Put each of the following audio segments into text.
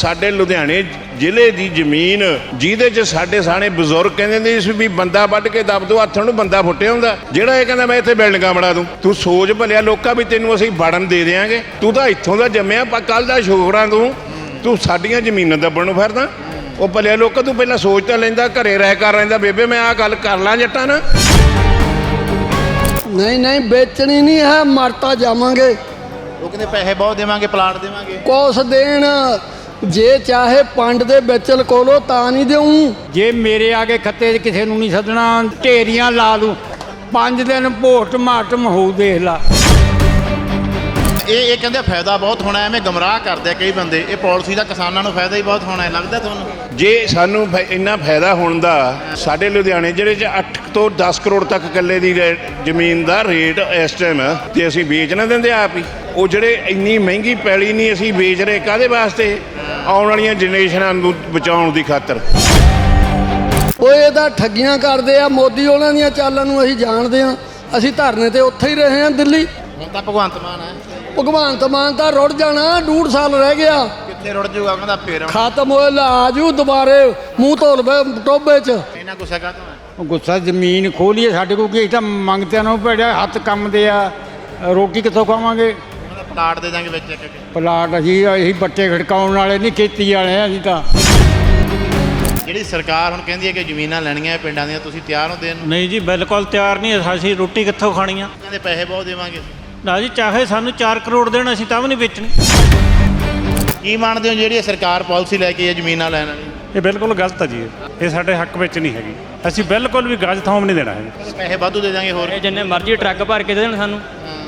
ਸਾਡੇ ਲੁਧਿਆਣੇ ਜ਼ਿਲ੍ਹੇ ਦੀ ਜ਼ਮੀਨ ਜਿਹਦੇ 'ਚ ਸਾਡੇ ਸਾਣੇ ਬਜ਼ੁਰਗ ਕਹਿੰਦੇ ਨੇ ਸੀ ਵੀ ਬੰਦਾ ਵੱਢ ਕੇ ਦੱਬ ਦੋ ਹੱਥਾਂ ਨੂੰ ਬੰਦਾ ਫੁੱਟਿਆ ਹੁੰਦਾ। ਜਿਹੜਾ ਇਹ ਕਹਿੰਦਾ ਮੈਂ ਇੱਥੇ ਬਿਲਡਿੰਗਾਂ ਬਣਾ ਦੂੰ। ਤੂੰ ਸੋਚ ਭਲਿਆ ਲੋਕਾਂ ਵੀ ਤੈਨੂੰ ਅਸੀਂ ਵੜਨ ਦੇ ਦੇਾਂਗੇ ਤੂੰ ਤਾਂ ਇੱਥੋਂ ਦਾ ਜੰਮਿਆ ਪਰ ਕੱਲ ਦਾ ਸ਼ੋਗਰਾਂ ਤੂੰ। ਤੂੰ ਸਾਡੀਆਂ ਜ਼ਮੀਨਾਂ ਦੱਬਣ ਨੂੰ ਫਿਰਦਾ। ਉਹ ਭਲਿਆ ਲੋਕਾਂ ਤੂੰ ਪਹਿਲਾਂ ਸੋਚ ਤਾਂ ਲੈਂਦਾ ਘਰੇ ਰਹਿ ਕਰ ਰਹਿੰਦਾ ਬੇਬੇ ਮੈਂ ਆਹ ਗੱਲ ਕਰ ਲਾਂ ਜੱਟਾਂ ਨਾਲ। ਨਹੀਂ ਨਹੀਂ ਵੇਚਣੀ ਨਹੀਂ ਹੈ ਮਰਤਾ ਜਾਵਾਂਗੇ। ਉਹ ਕਹਿੰਦੇ ਪੈਸੇ ਬਹੁਤ ਦੇਵਾਂਗੇ ਪਲਾਟ ਦੇਵਾਂਗੇ। ਕੋਸ ਦੇਣ ਜੇ ਚਾਹੇ ਪੰਡ ਦੇ ਵਿੱਚ ਲਕੋਲੋ ਤਾਂ ਨਹੀਂ ਦੇਉਂ ਜੇ ਮੇਰੇ ਆਗੇ ਖੱਤੇ 'ਚ ਕਿਸੇ ਨੂੰ ਨਹੀਂ ਸੱਦਣਾ ਢੇਰੀਆਂ ਲਾ ਲੂੰ। ਪੰਜ ਦਿਨ ਭੋਟ ਮਾਟਮ ਹੋਊ ਦੇਖ ਲਾ। ਇਹ ਇਹ ਕਹਿੰਦੇ ਫਾਇਦਾ ਬਹੁਤ ਹੋਣਾ ਐਵੇਂ ਗਮਰਾਹ ਕਰਦੇ ਆ ਕਈ ਬੰਦੇ। ਇਹ ਪਾਲਿਸੀ ਦਾ ਕਿਸਾਨਾਂ ਨੂੰ ਫਾਇਦਾ ਹੀ ਬਹੁਤ ਹੋਣਾ ਹੈ ਲੱਗਦਾ ਤੁਹਾਨੂੰ? ਜੇ ਸਾਨੂੰ ਇੰਨਾ ਫਾਇਦਾ ਹੋਣ ਦਾ ਸਾਡੇ ਲੁਧਿਆਣੇ ਜਿਹੜੇ ਚ 8 ਤੋਂ 10 ਕਰੋੜ ਤੱਕ ਕਿੱਲੇ ਦੀ ਜ਼ਮੀਨ ਦਾ ਰੇਟ ਇਸ ਟਾਈਮ ਤੇ ਅਸੀਂ ਵੇਚ ਨਾ ਦਿੰਦੇ ਆਪ ਹੀ ਉਹ ਜਿਹੜੇ ਇੰਨੀ ਮਹਿੰਗੀ ਪੈਲੀ ਨਹੀਂ ਅਸੀਂ ਵੇਚ ਰਹੇ ਕਾਦੇ ਵਾਸਤੇ? ਆਉਣ ਵਾਲੀਆਂ ਜਨਰੇਸ਼ਨਾਂ ਨੂੰ ਬਚਾਉਣ ਦੀ ਖਾਤਰ। ਓਏ ਇਹਦਾ ਠੱਗੀਆਂ ਕਰਦੇ ਆ ਮੋਦੀ ਉਹਨਾਂ ਦੀਆਂ ਚਾਲਾਂ ਨੂੰ ਅਸੀਂ ਜਾਣਦੇ ਆ। ਅਸੀਂ ਧਰਨੇ ਤੇ ਉੱਥੇ ਹੀ ਰਹੇ ਆ ਦਿੱਲੀ। ਹੁਣ ਤਾਂ ਭਗਵੰਤ ਮਾਨ ਹੈ। ਭਗਵਾਨ ਮਾਨ ਤਾਂ ਰੁੜ ਜਾਣਾ ਡੂਢ ਸਾਲ ਰਹਿ ਗਿਆ। ਕਿੱਥੇ ਰੁੜ ਜਾਊਗਾ ਕਹਿੰਦਾ ਫੇਰ ਖਤਮ ਹੋਏ ਲਾਜੂ ਦੁਬਾਰੇ ਮੂੰਹ ਧੋਲ ਵੇ ਟੋਬੇ 'ਚ। ਇਹਨਾਂ ਗੁੱਸਾ ਕਾਹਤੋਂ ਹੈ? ਉਹ ਗੁੱਸਾ ਜ਼ਮੀਨ ਖੋਲੀਏ ਸਾਡੇ ਕੋਲ ਕੀ ਤਾਂ ਮੰਗਤਿਆਂ ਨੂੰ ਭੜਿਆ ਹੱਥ ਕੰਮ ਦੇ ਆ। ਰੋਟੀ ਕਿੱਥੋਂ ਖਾਵਾਂਗੇ? ਪਲਾਟ ਦੇ ਦਾਂਗੇ ਵਿੱਚ ਇੱਕ ਇੱਕ ਪਲਾਟ ਅਸੀਂ ਅਸੀਂ ਬੱਟੇ ਖੜਕਾਉਣ ਵਾਲੇ ਨਹੀਂ ਖੇਤੀ ਵਾਲੇ ਆ ਅਸੀਂ ਤਾਂ। ਜਿਹੜੀ ਸਰਕਾਰ ਹੁਣ ਕਹਿੰਦੀ ਹੈ ਕਿ ਜ਼ਮੀਨਾਂ ਲੈਣੀਆਂ ਹੈ ਪਿੰਡਾਂ ਦੀਆਂ ਤੁਸੀਂ ਤਿਆਰ ਹੋ ਦੇਣ ਨੂੰ? ਨਹੀਂ ਜੀ ਬਿਲਕੁਲ ਤਿਆਰ ਨਹੀਂ ਅਸੀਂ ਰੋਟੀ ਕਿੱਥੋਂ ਖਾਣੀ ਆ ਕਹਿੰਦੇ ਪੈਸੇ ਬਹੁਤ ਦੇਵਾਂਗੇ ਨਾ ਜੀ ਚਾਹੇ ਸਾਨੂੰ 4 ਕਰੋੜ ਦੇਣ ਅਸੀਂ ਤਾਂ ਵੀ ਨਹੀਂ ਵੇਚਣੀ। ਕੀ ਮੰਨਦੇ ਹੋ ਜਿਹੜੀ ਇਹ ਸਰਕਾਰ ਪਾਲਿਸੀ ਲੈ ਕੇ ਇਹ ਜ਼ਮੀਨਾਂ ਲੈਣ ਵਾਲੀ? ਇਹ ਬਿਲਕੁਲ ਗਲਤ ਹੈ ਜੀ ਇਹ। ਸਾਡੇ ਹੱਕ ਵਿੱਚ ਨਹੀਂ ਹੈਗੀ। ਅਸੀਂ ਬਿਲਕੁਲ ਵੀ ਗਜ ਥੋਮ ਨਹੀਂ ਦੇਣਾ ਹੈ ਪੈਸੇ ਵਾਧੂ ਦੇ ਦਾਂਗੇ ਹੋਰ? ਇਹ ਜਿੰਨੇ ਮਰਜ਼ੀ ਟਰੱਕ ਭਰ ਕੇ ਦੇ ਦੇਣ ਸਾਨੂੰ।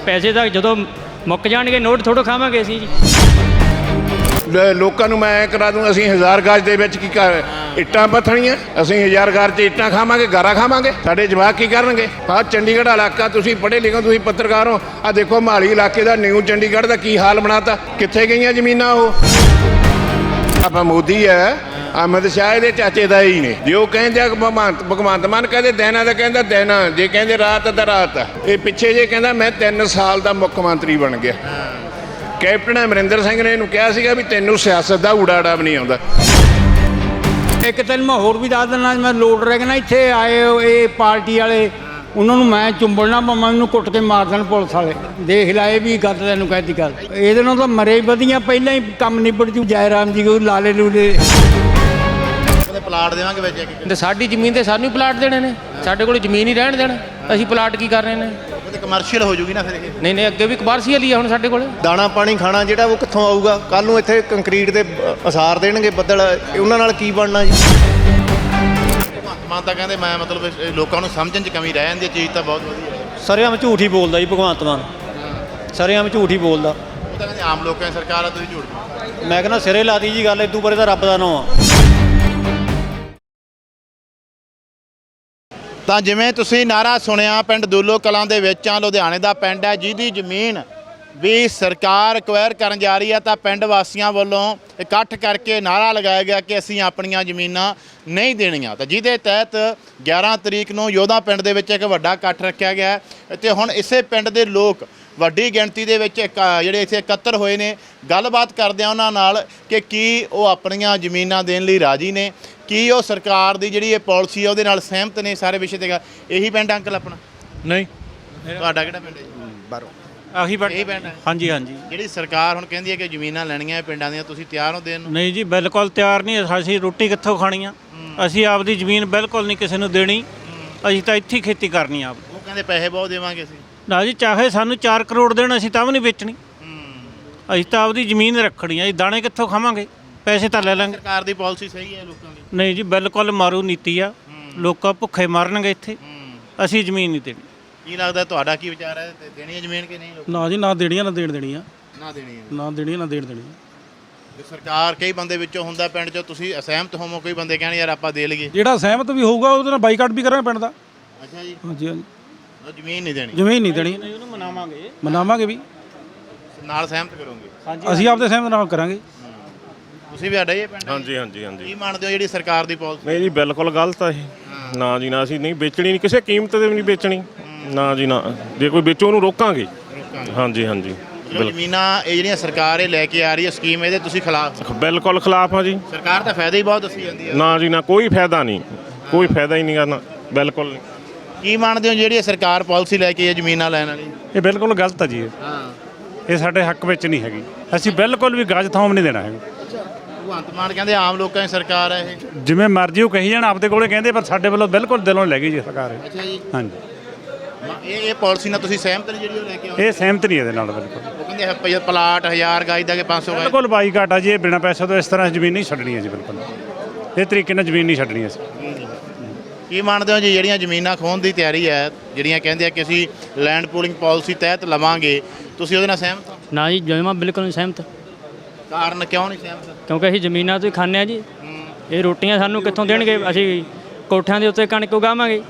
ਪੈਸੇ ਤਾਂ ਜਦੋਂ ਮੁੱਕ ਜਾਣਗੇ ਨੋਟ ਥੋੜੋ ਖਾਵਾਂਗੇ ਅਸੀਂ ਜੀ। ਲ- ਲੋਕਾਂ ਨੂੰ ਮੈਂ ਐਂ ਕਰਾ ਦੂੰ ਅਸੀਂ ਹਜ਼ਾਰ ਗਾਜ ਦੇ ਵਿੱਚ ਕੀ ਕਰ ਇੱਟਾਂ ਪੱਥਣੀਆਂ ਅਸੀਂ ਹਜ਼ਾਰ ਗਾਜ 'ਚ ਇੱਟਾਂ ਖਾਵਾਂਗੇ ਗਾਰਾ ਖਾਵਾਂਗੇ। ਸਾਡੇ ਜਵਾਕ ਕੀ ਕਰਨਗੇ? ਆਹ ਚੰਡੀਗੜ੍ਹ ਇਲਾਕਾ ਤੁਸੀਂ ਪੜ੍ਹੇ ਲਿਖੇ ਹੋ, ਤੁਸੀਂ ਪੱਤਰਕਾਰ ਹੋ ਆ ਦੇਖੋ ਮਾਲੀ ਇਲਾਕੇ ਦਾ ਨਿਊ ਚੰਡੀਗੜ੍ਹ ਦਾ ਕੀ ਹਾਲ ਬਣਾਤਾ। ਕਿੱਥੇ ਗਈਆਂ ਜ਼ਮੀਨਾਂ ਉਹ? ਆਪਾਂ ਮੋਦੀ ਹੈ ਅਹਿਮਦ ਸ਼ਾਹ ਦੇ ਚਾਚੇ ਦਾ ਹੀ ਨੇ। ਜੇ ਉਹ ਕਹਿੰਦੇ ਆ ਕਿ ਭਗਵੰਤ ਭਗਵੰਤ ਮਾਨ ਕਹਿੰਦੇ ਦਿਨਾਂ ਦਾ ਕਹਿੰਦਾ ਦਿਨਾਂ ਜੇ ਕਹਿੰਦੇ ਰਾਤ ਦਾ ਰਾਤ ਆ। ਇਹ ਪਿੱਛੇ ਜੇ ਕਹਿੰਦਾ ਮੈਂ 3 ਸਾਲ ਦਾ ਮੁੱਖ ਮੰਤਰੀ ਬਣ ਗਿਆ। ਕੈਪਟਨ ਅਮਰਿੰਦਰ ਸਿੰਘ ਨੇ ਇਹਨੂੰ ਕਿਹਾ ਸੀਗਾ ਵੀ ਤੈਨੂੰ ਸਿਆਸਤ ਦਾ ਊੜਾੜਾ ਵੀ ਨਹੀਂ ਆਉਂਦਾ। ਇੱਕ ਦਿਨ ਮੈਂ ਹੋਰ ਵੀ ਦੱਸ ਦਿੰਦਾ ਮੈਂ ਲੋਡ ਰਹਿ ਗਿਆ ਨਾ ਇੱਥੇ ਆਏ ਹੋ ਇਹ ਪਾਰਟੀ ਵਾਲੇ ਉਹਨਾਂ ਨੂੰ ਮੈਂ ਚੁੰਬਲਣਾ ਪਵਾਂ ਮੈਨੂੰ ਕੁੱਟ ਕੇ ਮਾਰ ਦੇਣ ਪੁਲਿਸ ਵਾਲੇ। ਦੇਖ ਲੈ ਇਹ ਵੀ ਗੱਲ ਤੈਨੂੰ ਕਹਿਤੀ ਗੱਲ। ਇਹਦੇ ਨਾਲ ਤਾਂ ਮਰੇ ਵਧੀਆਂ ਪਹਿਲਾਂ ਹੀ ਕੰਮ ਨਿਬੜ ਜੂ ਜੈ ਰਾਮ ਜੀ ਕੋ ਲਾਲੇ ਲੂਲੇ। ਪਲਾਟ ਦੇਵਾਂਗੇ ਵਿੱਚ ਇੱਕ। ਇੱਕ ਤੇ ਸਾਡੀ ਜ਼ਮੀਨ ਤੇ ਸਾਨੂੰ ਹੀ ਪਲਾਟ ਦੇਣੇ ਨੇ ਸਾਡੇ ਕੋਲ ਜ਼ਮੀਨ ਹੀ ਰਹਿਣ ਦੇਣ ਅਸੀਂ ਪਲਾਟ ਕੀ ਕਰ ਰਹੇ ਨੇ? ਕਮਰਸ਼ੀਅਲ ਹੋ ਜੂਗੀ ਨਾ ਫਿਰ ਇਹ। ਨਹੀਂ ਨਹੀਂ ਅੱਗੇ ਵੀ ਕਮਰਸ਼ੀਅਲ ਹੀ ਆ ਹੁਣ ਸਾਡੇ ਕੋਲ। ਦਾਣਾ ਪਾਣੀ ਖਾਣਾ ਜਿਹੜਾ ਉਹ ਕਿੱਥੋਂ ਆਊਗਾ? ਕੱਲ ਨੂੰ ਇੱਥੇ ਕੰਕਰੀਟ ਦੇ ਅਸਾਰ ਦੇਣਗੇ ਬੱਦਲ। ਇਹ ਉਹਨਾਂ ਨਾਲ ਕੀ ਬਣਨਾ ਜੀ? ਭਗਵੰਤ ਮਾਨ ਤਾਂ ਕਹਿੰਦੇ ਮੈਂ ਮਤਲਬ ਇਹ ਲੋਕਾਂ ਨੂੰ ਸਮਝਣ 'ਚ ਕਮੀ ਰਹਿ ਜਾਂਦੀ ਹੈ ਚੀਜ਼ ਤਾਂ ਬਹੁਤ ਵਧੀਆ ਹੈ। ਸਰਿਆਮ ਝੂਠ ਹੀ ਬੋਲਦਾ ਜੀ ਭਗਵੰਤ ਮਾਨ। ਸਰਿਆਮ ਝੂਠ ਹੀ ਬੋਲਦਾ। ਉਹ ਤਾਂ ਕਹਿੰਦੇ ਆਮ ਲੋਕਾਂ ਦੀ ਸਰਕਾਰ ਆ ਤੁਸੀਂ ਝੂਠ। ਮੈਂ ਕਹਿੰਦਾ ਸਿਰੇ ਲਾਤੀ ਜੀ ਗੱਲ ਇਦੋਂ ਪਰੇ ਤਾਂ ਰੱਬ ਦਾ ਨਾਮ ਆ। ਤਾਂ ਜਿਵੇਂ ਤੁਸੀਂ ਨਾਰਾ ਸੁਣਿਆ, ਪਿੰਡ ਦੂਲੋ ਕਲਾਂ ਦੇ ਵਿੱਚ ਆ, ਲੁਧਿਆਣੇ ਦਾ ਪਿੰਡ ਹੈ, ਜਿਹਦੀ ਜ਼ਮੀਨ ਵੀ ਸਰਕਾਰ ਅਕਵਾਇਰ ਕਰਨ ਜਾ ਰਹੀ ਹੈ, ਤਾਂ ਪਿੰਡ ਵਾਸੀਆਂ ਵੱਲੋਂ ਇਕੱਠ ਕਰਕੇ ਨਾਰਾ ਲਗਾਇਆ ਗਿਆ ਕਿ ਅਸੀਂ ਆਪਣੀਆਂ ਜ਼ਮੀਨਾਂ ਨਹੀਂ ਦੇਣੀਆਂ। ਤਾਂ ਜਿਹਦੇ ਤਹਿਤ 11 ਤਰੀਕ ਨੂੰ ਯੋਧਾ ਪਿੰਡ ਦੇ ਵਿੱਚ ਇੱਕ ਵੱਡਾ ਇਕੱਠ ਰੱਖਿਆ ਗਿਆ ਹੈ ਤੇ ਹੁਣ ਇਸੇ ਪਿੰਡ ਦੇ ਲੋਕ ਵੱਡੀ ਗਿਣਤੀ ਦੇ ਵਿੱਚ ਜਿਹੜੇ ਇੱਥੇ ਇਕੱਤਰ ਹੋਏ ਨੇ। ਗੱਲਬਾਤ ਕਰਦੇ ਆ ਉਹਨਾਂ ਨਾਲ ਕਿ ਕੀ ਉਹ ਆਪਣੀਆਂ ਜ਼ਮੀਨਾਂ ਦੇਣ ਲਈ ਰਾਜੀ ਨੇ ਕੀ ਉਹ ਸਰਕਾਰ ਦੀ ਜਿਹੜੀ ਇਹ ਪਾਲਿਸੀ ਹੈ ਉਹਦੇ ਨਾਲ ਸਹਿਮਤ ਨੇ ਸਾਰੇ ਵਿਸ਼ੇ ਤੇ ਗੱਲ- ਇਹੀ ਪਿੰਡ ਅੰਕਲ ਆਪਣਾ? ਨਹੀਂ। ਤੁਹਾਡਾ ਕਿਹੜਾ ਪਿੰਡ ਹੈ ਜੀ? ਆਹੀ ਪਿੰਡ। ਹੈ ਹਾਂਜੀ ਹਾਂਜੀ। ਜਿਹੜੀ ਸਰਕਾਰ ਹੁਣ ਕਹਿੰਦੀ ਹੈ ਕਿ ਜ਼ਮੀਨਾਂ ਲੈਣੀਆਂ ਹੈ ਪਿੰਡਾਂ ਦੀਆਂ ਤੁਸੀਂ ਤਿਆਰ ਹੋ ਦੇਣ ਨੂੰ? ਨਹੀਂ ਜੀ ਬਿਲਕੁਲ ਤਿਆਰ ਨਹੀਂ। ਅਸੀਂ ਰੋਟੀ ਕਿੱਥੋਂ ਖਾਣੀ ਆ? ਅਸੀਂ ਆਪਦੀ ਜ਼ਮੀਨ ਬਿਲਕੁਲ ਨਹੀਂ ਕਿਸੇ ਨੂੰ ਦੇਣੀ। ਅਸੀਂ ਤਾਂ ਇੱਥੇ ਖੇਤੀ ਕਰਨੀ ਆਪ। ਉਹ ਕਹਿੰਦੇ ਪੈਸੇ ਬਹੁਤ ਦੇਵਾਂਗੇ ਅਸੀਂ। ਨਾ ਜੀ ਚਾਹੇ ਸਾਨੂੰ 4 ਕਰੋੜ ਦੇਣ ਅਸੀਂ ਤਾਂ ਵੀ ਨਹੀਂ ਵੇਚਣੀ। ਅਸੀਂ ਤਾਂ ਆਪਦੀ ਜ਼ਮੀਨ ਰੱਖਣੀ ਆ ਅਸੀਂ ਦਾਣੇ ਕਿੱਥੋਂ ਖਾਵਾਂਗੇ? ਪੈਸੇ ਤਾਂ ਲੈ ਲਾਂਗੇ। ਸਰਕਾਰ ਦੀ ਪਾਲਿਸੀ ਸਹੀ ਹੈ ਲੋਕਾਂ ਦੀ? ਨਹੀਂ ਜੀ ਬਿਲਕੁਲ ਮਾਰੂ ਨੀਤੀ ਆ। ਲੋਕਾਂ ਭੁੱਖੇ ਮਰਨਗੇ ਇੱਥੇ। ਅਸੀਂ ਜ਼ਮੀਨ ਨਹੀਂ ਦੇਣੀ। ਕੀ ਲੱਗਦਾ ਤੁਹਾਡਾ ਕੀ ਵਿਚਾਰ ਹੈ? ਤੇ ਦੇਣੀ ਹੈ ਜ਼ਮੀਨ ਕਿ ਨਹੀਂ ਲੋਕਾਂ? ਨਾ ਜੀ ਨਾ ਦੇਣੀਆਂ ਨਾ ਦੇਣ ਦੇਣੀਆਂ। ਨੂੰ? ਨਾ ਦੇਣੀ ਹੈ। ਨਾ ਦੇਣੀਆਂ ਨਾ ਦੇਣ ਦੇਣੀਆਂ। ਤੇ ਸਰਕਾਰ ਕਈ ਬੰਦੇ ਵਿੱਚੋਂ ਹੁੰਦਾ ਪਿੰਡ 'ਚ ਤੁਸੀਂ ਅਸਹਿਮਤ ਹੋਵੋ ਕੋਈ ਬੰਦੇ ਕਹਿਣ ਯਾਰ ਆਪਾਂ ਦੇ ਲਈਏ। ਜਿਹੜਾ ਸਹਿਮਤ ਵੀ ਹੋਊਗਾ ਉਹਦੇ ਨਾਲ ਬਾਈਕਾਟ ਵੀ ਕਰਾਂਗੇ ਪਿੰਡ ਦਾ। ਅੱਛਾ ਜੀ। ਹਾਂਜੀ ਹਾਂਜੀ। ਜ਼ਮੀਨ ਨਹੀਂ ਦੇਣੀ। ਜ਼ਮੀਨ ਨਹੀਂ ਦੇਣੀ। ਉਹਨੂੰ ਮਨਾਵਾਂਗੇ। ਮਨਾਵਾਂਗੇ ਵੀ। ਨਾਲ ਸਹਿਮਤ ਕਰੋਗੇ? ਅਸੀਂ ਆਪਦੇ ਸਹਿਮਤ ਨਾਲ ਕਰਾਂਗੇ। ਤੁਸੀਂ ਵੀ ਸਾਡਾ ਹੀ ਇਹ ਪਿੰਡ? ਹਾਂਜੀ ਹਾਂਜੀ ਹਾਂਜੀ। ਕੀ ਮੰਨਦੇ ਹੋ ਜਿਹੜੀ ਸਰਕਾਰ ਦੀ ਪਾਲਿਸੀ ਨਹੀਂ ਜੀ ਬਿਲਕੁਲ ਗਲਤ ਆ ਇਹ। ਨਾ ਜੀ ਨਾ ਅਸੀਂ ਨਹੀਂ ਵੇਚਣੀ ਨਹੀਂ ਕਿਸੇ ਕੀਮਤ ਤੇ ਵੀ ਨਹੀਂ ਵੇਚਣੀ। ਨਾ ਜੀ ਨਾ। ਜੇ ਕੋਈ ਵੇਚੋ ਉਹਨੂੰ ਰੋਕਾਂਗੇ। ਹਾਂਜੀ ਹਾਂਜੀ। ਜ਼ਮੀਨਾਂ ਇਹ ਜਿਹੜੀਆਂ ਸਰਕਾਰ ਇਹ ਲੈ ਕੇ ਆ ਰਹੀ ਹੈ ਸਕੀਮ ਇਹਦੇ ਤੁਸੀਂ ਖਿਲਾਫ ਬਿਲਕੁਲ ਖਿਲਾਫ ਆ ਜੀ। ਸਰਕਾਰ ਤਾਂ ਫਾਇਦਾ ਹੀ ਬਹੁਤ ਦੱਸੀ ਜਾਂਦੀ ਹੈ। ਨਾ ਜੀ ਨਾ। ਕੋਈ ਫਾਇਦਾ ਨਹੀਂ। ਕੋਈ ਫਾਇਦਾ ਹੀ ਨਹੀਂ ਕਰਨਾ ਬਿਲਕੁਲ ਨਹੀਂ। ਕੀ ਮੰਨਦੇ ਹੋ ਜਿਹੜੀ ਇਹ ਸਰਕਾਰ ਪਾਲਿਸੀ ਲੈ ਕੇ ਇਹ ਜ਼ਮੀਨਾਂ ਲੈਣ ਵਾਲੀ? ਇਹ ਬਿਲਕੁਲ ਗਲਤ ਆ ਜੀ ਇਹ। ਹਾਂ। ਇਹ ਸਾਡੇ ਹੱਕ ਵਿੱਚ ਨਹੀਂ ਹੈਗੀ। ਅਸੀਂ ਬਿਲਕੁਲ ਵੀ ਗਜ ਥਾਂ ਨਹੀਂ ਦੇਣਾ ਹੈਗਾ। ਭਗਵੰਤ ਮਾਨ ਕਹਿੰਦੇ ਆਮ ਲੋਕਾਂ ਦੀ ਸਰਕਾਰ ਹੈ ਇਹ। ਜਿਵੇਂ ਮਰਜ਼ੀ ਉਹ ਕਹੀ ਜਾਣ ਆਪਦੇ ਕੋਲੇ ਕਹਿੰਦੇ ਪਰ ਸਾਡੇ ਵੱਲੋਂ ਬਿਲਕੁਲ ਦਿਲੋਂ ਲੈ ਗਈ ਜੀ ਸਰਕਾਰ ਇਹ। ਅੱਛਾ ਜੀ। ਹਾਂਜੀ। ਇਹ ਇਹ ਪਾਲਿਸੀ ਨਾਲ ਤੁਸੀਂ ਸਹਿਮਤ ਨਹੀਂ ਜਿਹੜੀ ਉਹ ਲੈ ਕੇ ਆਉਂਦੇ ਇਹ ਸਹਿਮਤ ਨਹੀਂ ਇਹਦੇ ਨਾਲ ਬਿਲਕੁਲ। ਉਹ ਕਹਿੰਦੇ ਹੈ ਪਈ- ਪਲਾਟ 1000 ਗਾਜ ਦਾ ਕਿ 500 ਗਾਜ ਬਿਲਕੁਲ ਬਾਈਕਾਟ ਆ ਜੀ ਇਹ ਬਿਨਾਂ ਪੈਸੇ ਤੋਂ ਇਸ ਤਰ੍ਹਾਂ ਜ਼ਮੀਨ ਨਹੀਂ ਛੱਡਣੀ ਹੈ ਜੀ ਬਿਲਕੁਲ। ਇਹ ਤਰੀਕੇ ਨਾਲ ਜ਼ਮੀਨ ਨਹੀਂ ਛੱਡਣੀ ਅਸੀਂ। ਕੀ ਮੰਨਦੇ ਹੋ ਜੀ ਜਿਹੜੀਆਂ ਜ਼ਮੀਨਾਂ ਖੋਣ ਦੀ ਤਿਆਰੀ ਹੈ ਜਿਹੜੀਆਂ ਕਹਿੰਦੇ ਆ ਕਿ ਅਸੀਂ ਲੈਂਡ ਪੂਲਿੰਗ ਪਾਲਿਸੀ ਤਹਿਤ ਲਵਾਂਗੇ ਤੁਸੀਂ ਉਹਦੇ ਨਾਲ ਸਹਿਮਤ ਹੋ? ਨਾ ਜੀ ਜਮਾ ਬਿਲਕੁਲ ਨਹੀਂ ਸਹਿਮਤ। ਕਾਰਨ ਕਿਉਂ ਨਹੀਂ ਸਹਿਮਤ? ਕਿਉਂਕਿ ਅਸੀਂ ਜ਼ਮੀਨਾਂ ਤੋਂ ਹੀ ਖਾਂਦੇ ਆ ਜੀ। ਇਹ ਰੋਟੀਆਂ ਸਾਨੂੰ ਕਿੱਥੋਂ ਦੇਣਗੇ? ਅਸੀਂ ਕੋਠਿਆਂ ਦੇ ਉੱਤੇ ਕਣਕ ਉਗਾਵਾਂਗੇ।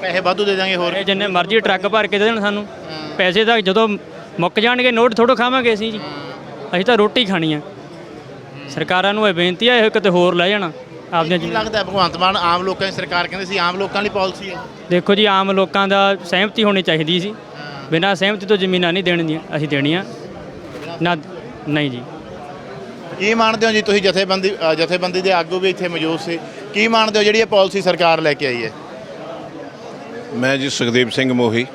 ਪੈਸੇ ਵਾਧੂ ਦੇ ਦਾਂਗੇ ਹੋਰ ਜਿੰਨੇ ਮਰਜ਼ੀ ਟਰੱਕ ਭਰ ਕੇ ਦੇ ਦੇਣ ਸਾਨੂੰ। ਪੈਸੇ ਤਾਂ ਜਦੋਂ ਮੁੱਕ ਜਾਣਗੇ ਨੋਟ ਥੋੜੋ ਖਾਵਾਂਗੇ ਅਸੀਂ ਜੀ। ਅਸੀਂ ਤਾਂ ਰੋਟੀ ਖਾਣੀ ਆ। ਸਰਕਾਰਾਂ ਨੂੰ ਇਹ ਬੇਨਤੀ ਆ ਇਹ ਕਿਤੇ ਹੋਰ ਲੈ ਜਾਣਾ। ਆਪਦੀਆਂ ਕੀ ਲੱਗਦਾ ਹੈ? ਭਗਵੰਤ ਮਾਨ ਆਮ ਲੋਕਾਂ ਦੀ ਸਰਕਾਰ ਕਹਿੰਦੇ ਸੀ ਆਮ ਲੋਕਾਂ ਲਈ ਪਾਲਿਸੀ ਹੈ। ਦੇਖੋ ਜੀ ਆਮ ਲੋਕਾਂ ਦਾ ਸਹਿਮਤੀ ਹੋਣੀ ਚਾਹੀਦੀ ਸੀ। ਬਿਨਾਂ ਸਹਿਮਤੀ ਤੋਂ ਜ਼ਮੀਨਾਂ ਨਹੀਂ ਦੇਣੀਆਂ ਅਸੀਂ ਦੇਣੀਆਂ। ਨਾ ਨਹੀਂ ਜੀ। ਕੀ ਮੰਨਦੇ ਹੋ ਜੀ ਤੁਸੀਂ ਜਥੇਬੰਦੀ ਅ, ਜਥੇਬੰਦੀ ਦੇ ਆਗੂ ਵੀ ਇੱਥੇ ਮੌਜੂਦ ਸੀ? ਕੀ ਮੰਨਦੇ ਹੋ ਜਿਹੜੀ ਇਹ ਪਾਲਿਸੀ ਸਰਕਾਰ ਲੈ ਕੇ ਆਈ ਹੈ? ਮੈਂ ਜੀ ਸੁਖਦੇਵ ਸਿੰਘ ਮੋਹੀ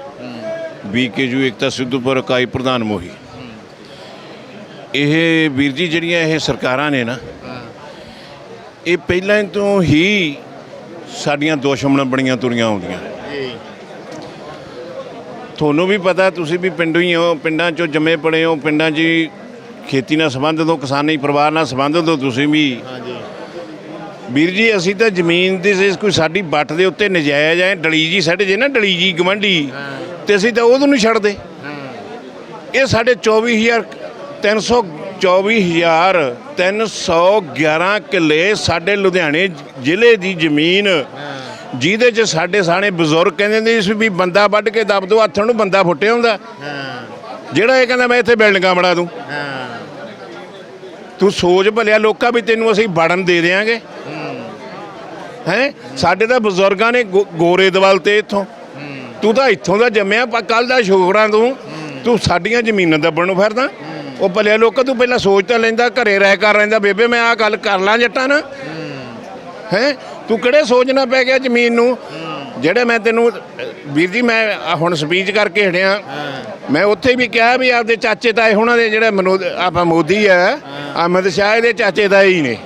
ਬੀਕੇਯੂ ਇਕਤਾ ਸਿੱਧੂਪੁਰ ਇਕਾਈ ਪ੍ਰਧਾਨ ਮੋਹੀ। ਇਹ ਵੀਰ ਜੀ ਜਿਹੜੀਆਂ ਇਹ ਸਰਕਾਰਾਂ ਨੇ ਨਾ ਇਹ ਪਹਿਲਾਂ ਤੋਂ ਹੀ ਸਾਡੀਆਂ ਦੁਸ਼ਮਣ ਬਣੀਆਂ ਤੁਰੀਆਂ ਆਉਂਦੀਆਂ। ਤੁਹਾਨੂੰ ਵੀ ਪਤਾ ਤੁਸੀਂ ਵੀ ਪਿੰਡੋਂ ਹੀ ਹੋ ਪਿੰਡਾਂ 'ਚੋਂ ਜੰਮੇ ਪੜੇ ਹੋ ਪਿੰਡਾਂ 'ਚ ਹੀ ਖੇਤੀ ਨਾਲ ਸੰਬੰਧਿਤ ਹੋ ਕਿਸਾਨੀ ਪਰਿਵਾਰ ਨਾਲ ਸੰਬੰਧਿਤ ਹੋ ਤੁਸੀਂ ਵੀ। ਹਾਂਜੀ। ਵੀਰ ਜੀ ਅਸੀਂ ਤਾਂ ਜ਼ਮੀਨ ਦੀ ਜੇ ਕੋਈ ਸਾਡੀ ਬੱਟ ਦੇ ਉੱਤੇ ਨਜਾਇਜ਼ ਐ ਡਲੀ ਜੀ ਸਾਡੇ ਜੇ ਨਾ ਡਲੀ ਜੀ ਗਵੰਡੀ ਤੇ ਅਸੀਂ ਤਾਂ ਉਹਨੂੰ ਨਹੀਂ ਛੱਡਦੇ। ਇਹ ਸਾਡੇ 24000 324 311 ਕਿੱਲੇ ਸਾਡੇ ਲੁਧਿਆਣੇ ਜ਼ਿਲ੍ਹੇ ਦੀ ਜ਼ਮੀਨ। ਜਿਹਦੇ 'ਚ ਸਾਡੇ ਸਾਣੇ ਬਜ਼ੁਰਗ ਕਹਿੰਦੇ ਹੁੰਦੇ ਸੀ ਵੀ ਬੰਦਾ ਵੱਢ ਕੇ ਦੱਬ ਦੋ ਹੱਥਾਂ ਨੂੰ ਬੰਦਾ ਫੁੱਟਿਆ ਹੁੰਦਾ। ਜਿਹੜਾ ਇਹ ਕਹਿੰਦਾ ਮੈਂ ਇੱਥੇ ਬਿਲਡਿੰਗਾਂ ਬਣਾ ਦੂੰ। ਤੂੰ ਸੋਚ ਭਲਿਆ ਲੋਕਾਂ ਵੀ ਤੈਨੂੰ ਅਸੀਂ ਵੜਨ ਦੇ ਦੇਾਂਗੇ ਹੈ। ਸਾਡੇ ਤਾਂ ਬਜ਼ੁਰਗਾਂ ਨੇ ਗੋਰੇ ਦਵਲ ਤੇ ਇੱਥੋਂ। ਤੂੰ ਤਾਂ ਇੱਥੋਂ ਦਾ ਜੰਮਿਆ ਕੱਲ ਦਾ ਸ਼ੋਗਰਾਂ ਤੂੰ ਤੂੰ ਸਾਡੀਆਂ ਜ਼ਮੀਨਾਂ ਦੱਬਣ ਨੂੰ ਫਿਰਦਾ। ਉਹ ਭਲਿਆ ਲੋਕਾਂ ਤੂੰ ਪਹਿਲਾਂ ਸੋਚ ਤਾਂ ਲੈਂਦਾ ਘਰੇ ਰਹਿ ਕਰ ਰਹਿੰਦਾ ਬੇਬੇ ਮੈਂ ਆਹ ਗੱਲ ਕਰ ਲਾਂ ਜੱਟਾਂ ਨਾ ਹੈ? ਤੂੰ ਕਿਹੜੇ ਸੋਚਣਾ ਪੈ ਗਿਆ ਜ਼ਮੀਨ ਨੂੰ? ਜਿਹੜੇ ਮੈਂ ਤੈਨੂੰ ਵੀਰ ਜੀ ਮੈਂ ਹੁਣ ਸਪੀਚ ਕਰਕੇ ਹਟਿਆ। ਮੈਂ ਉੱਥੇ ਵੀ ਕਿਹਾ ਵੀ ਆਪਦੇ ਚਾਚੇ ਤਾਏ ਉਹਨਾਂ ਦੇ ਜਿਹੜੇ ਮਨੋਦ ਆਪਾਂ ਮੋਦੀ ਆ ਅਹਿਮਦ ਸ਼ਾਹ ਇਹਦੇ ਚਾਚੇ ਤਾਏ ਹੀ ਨੇ।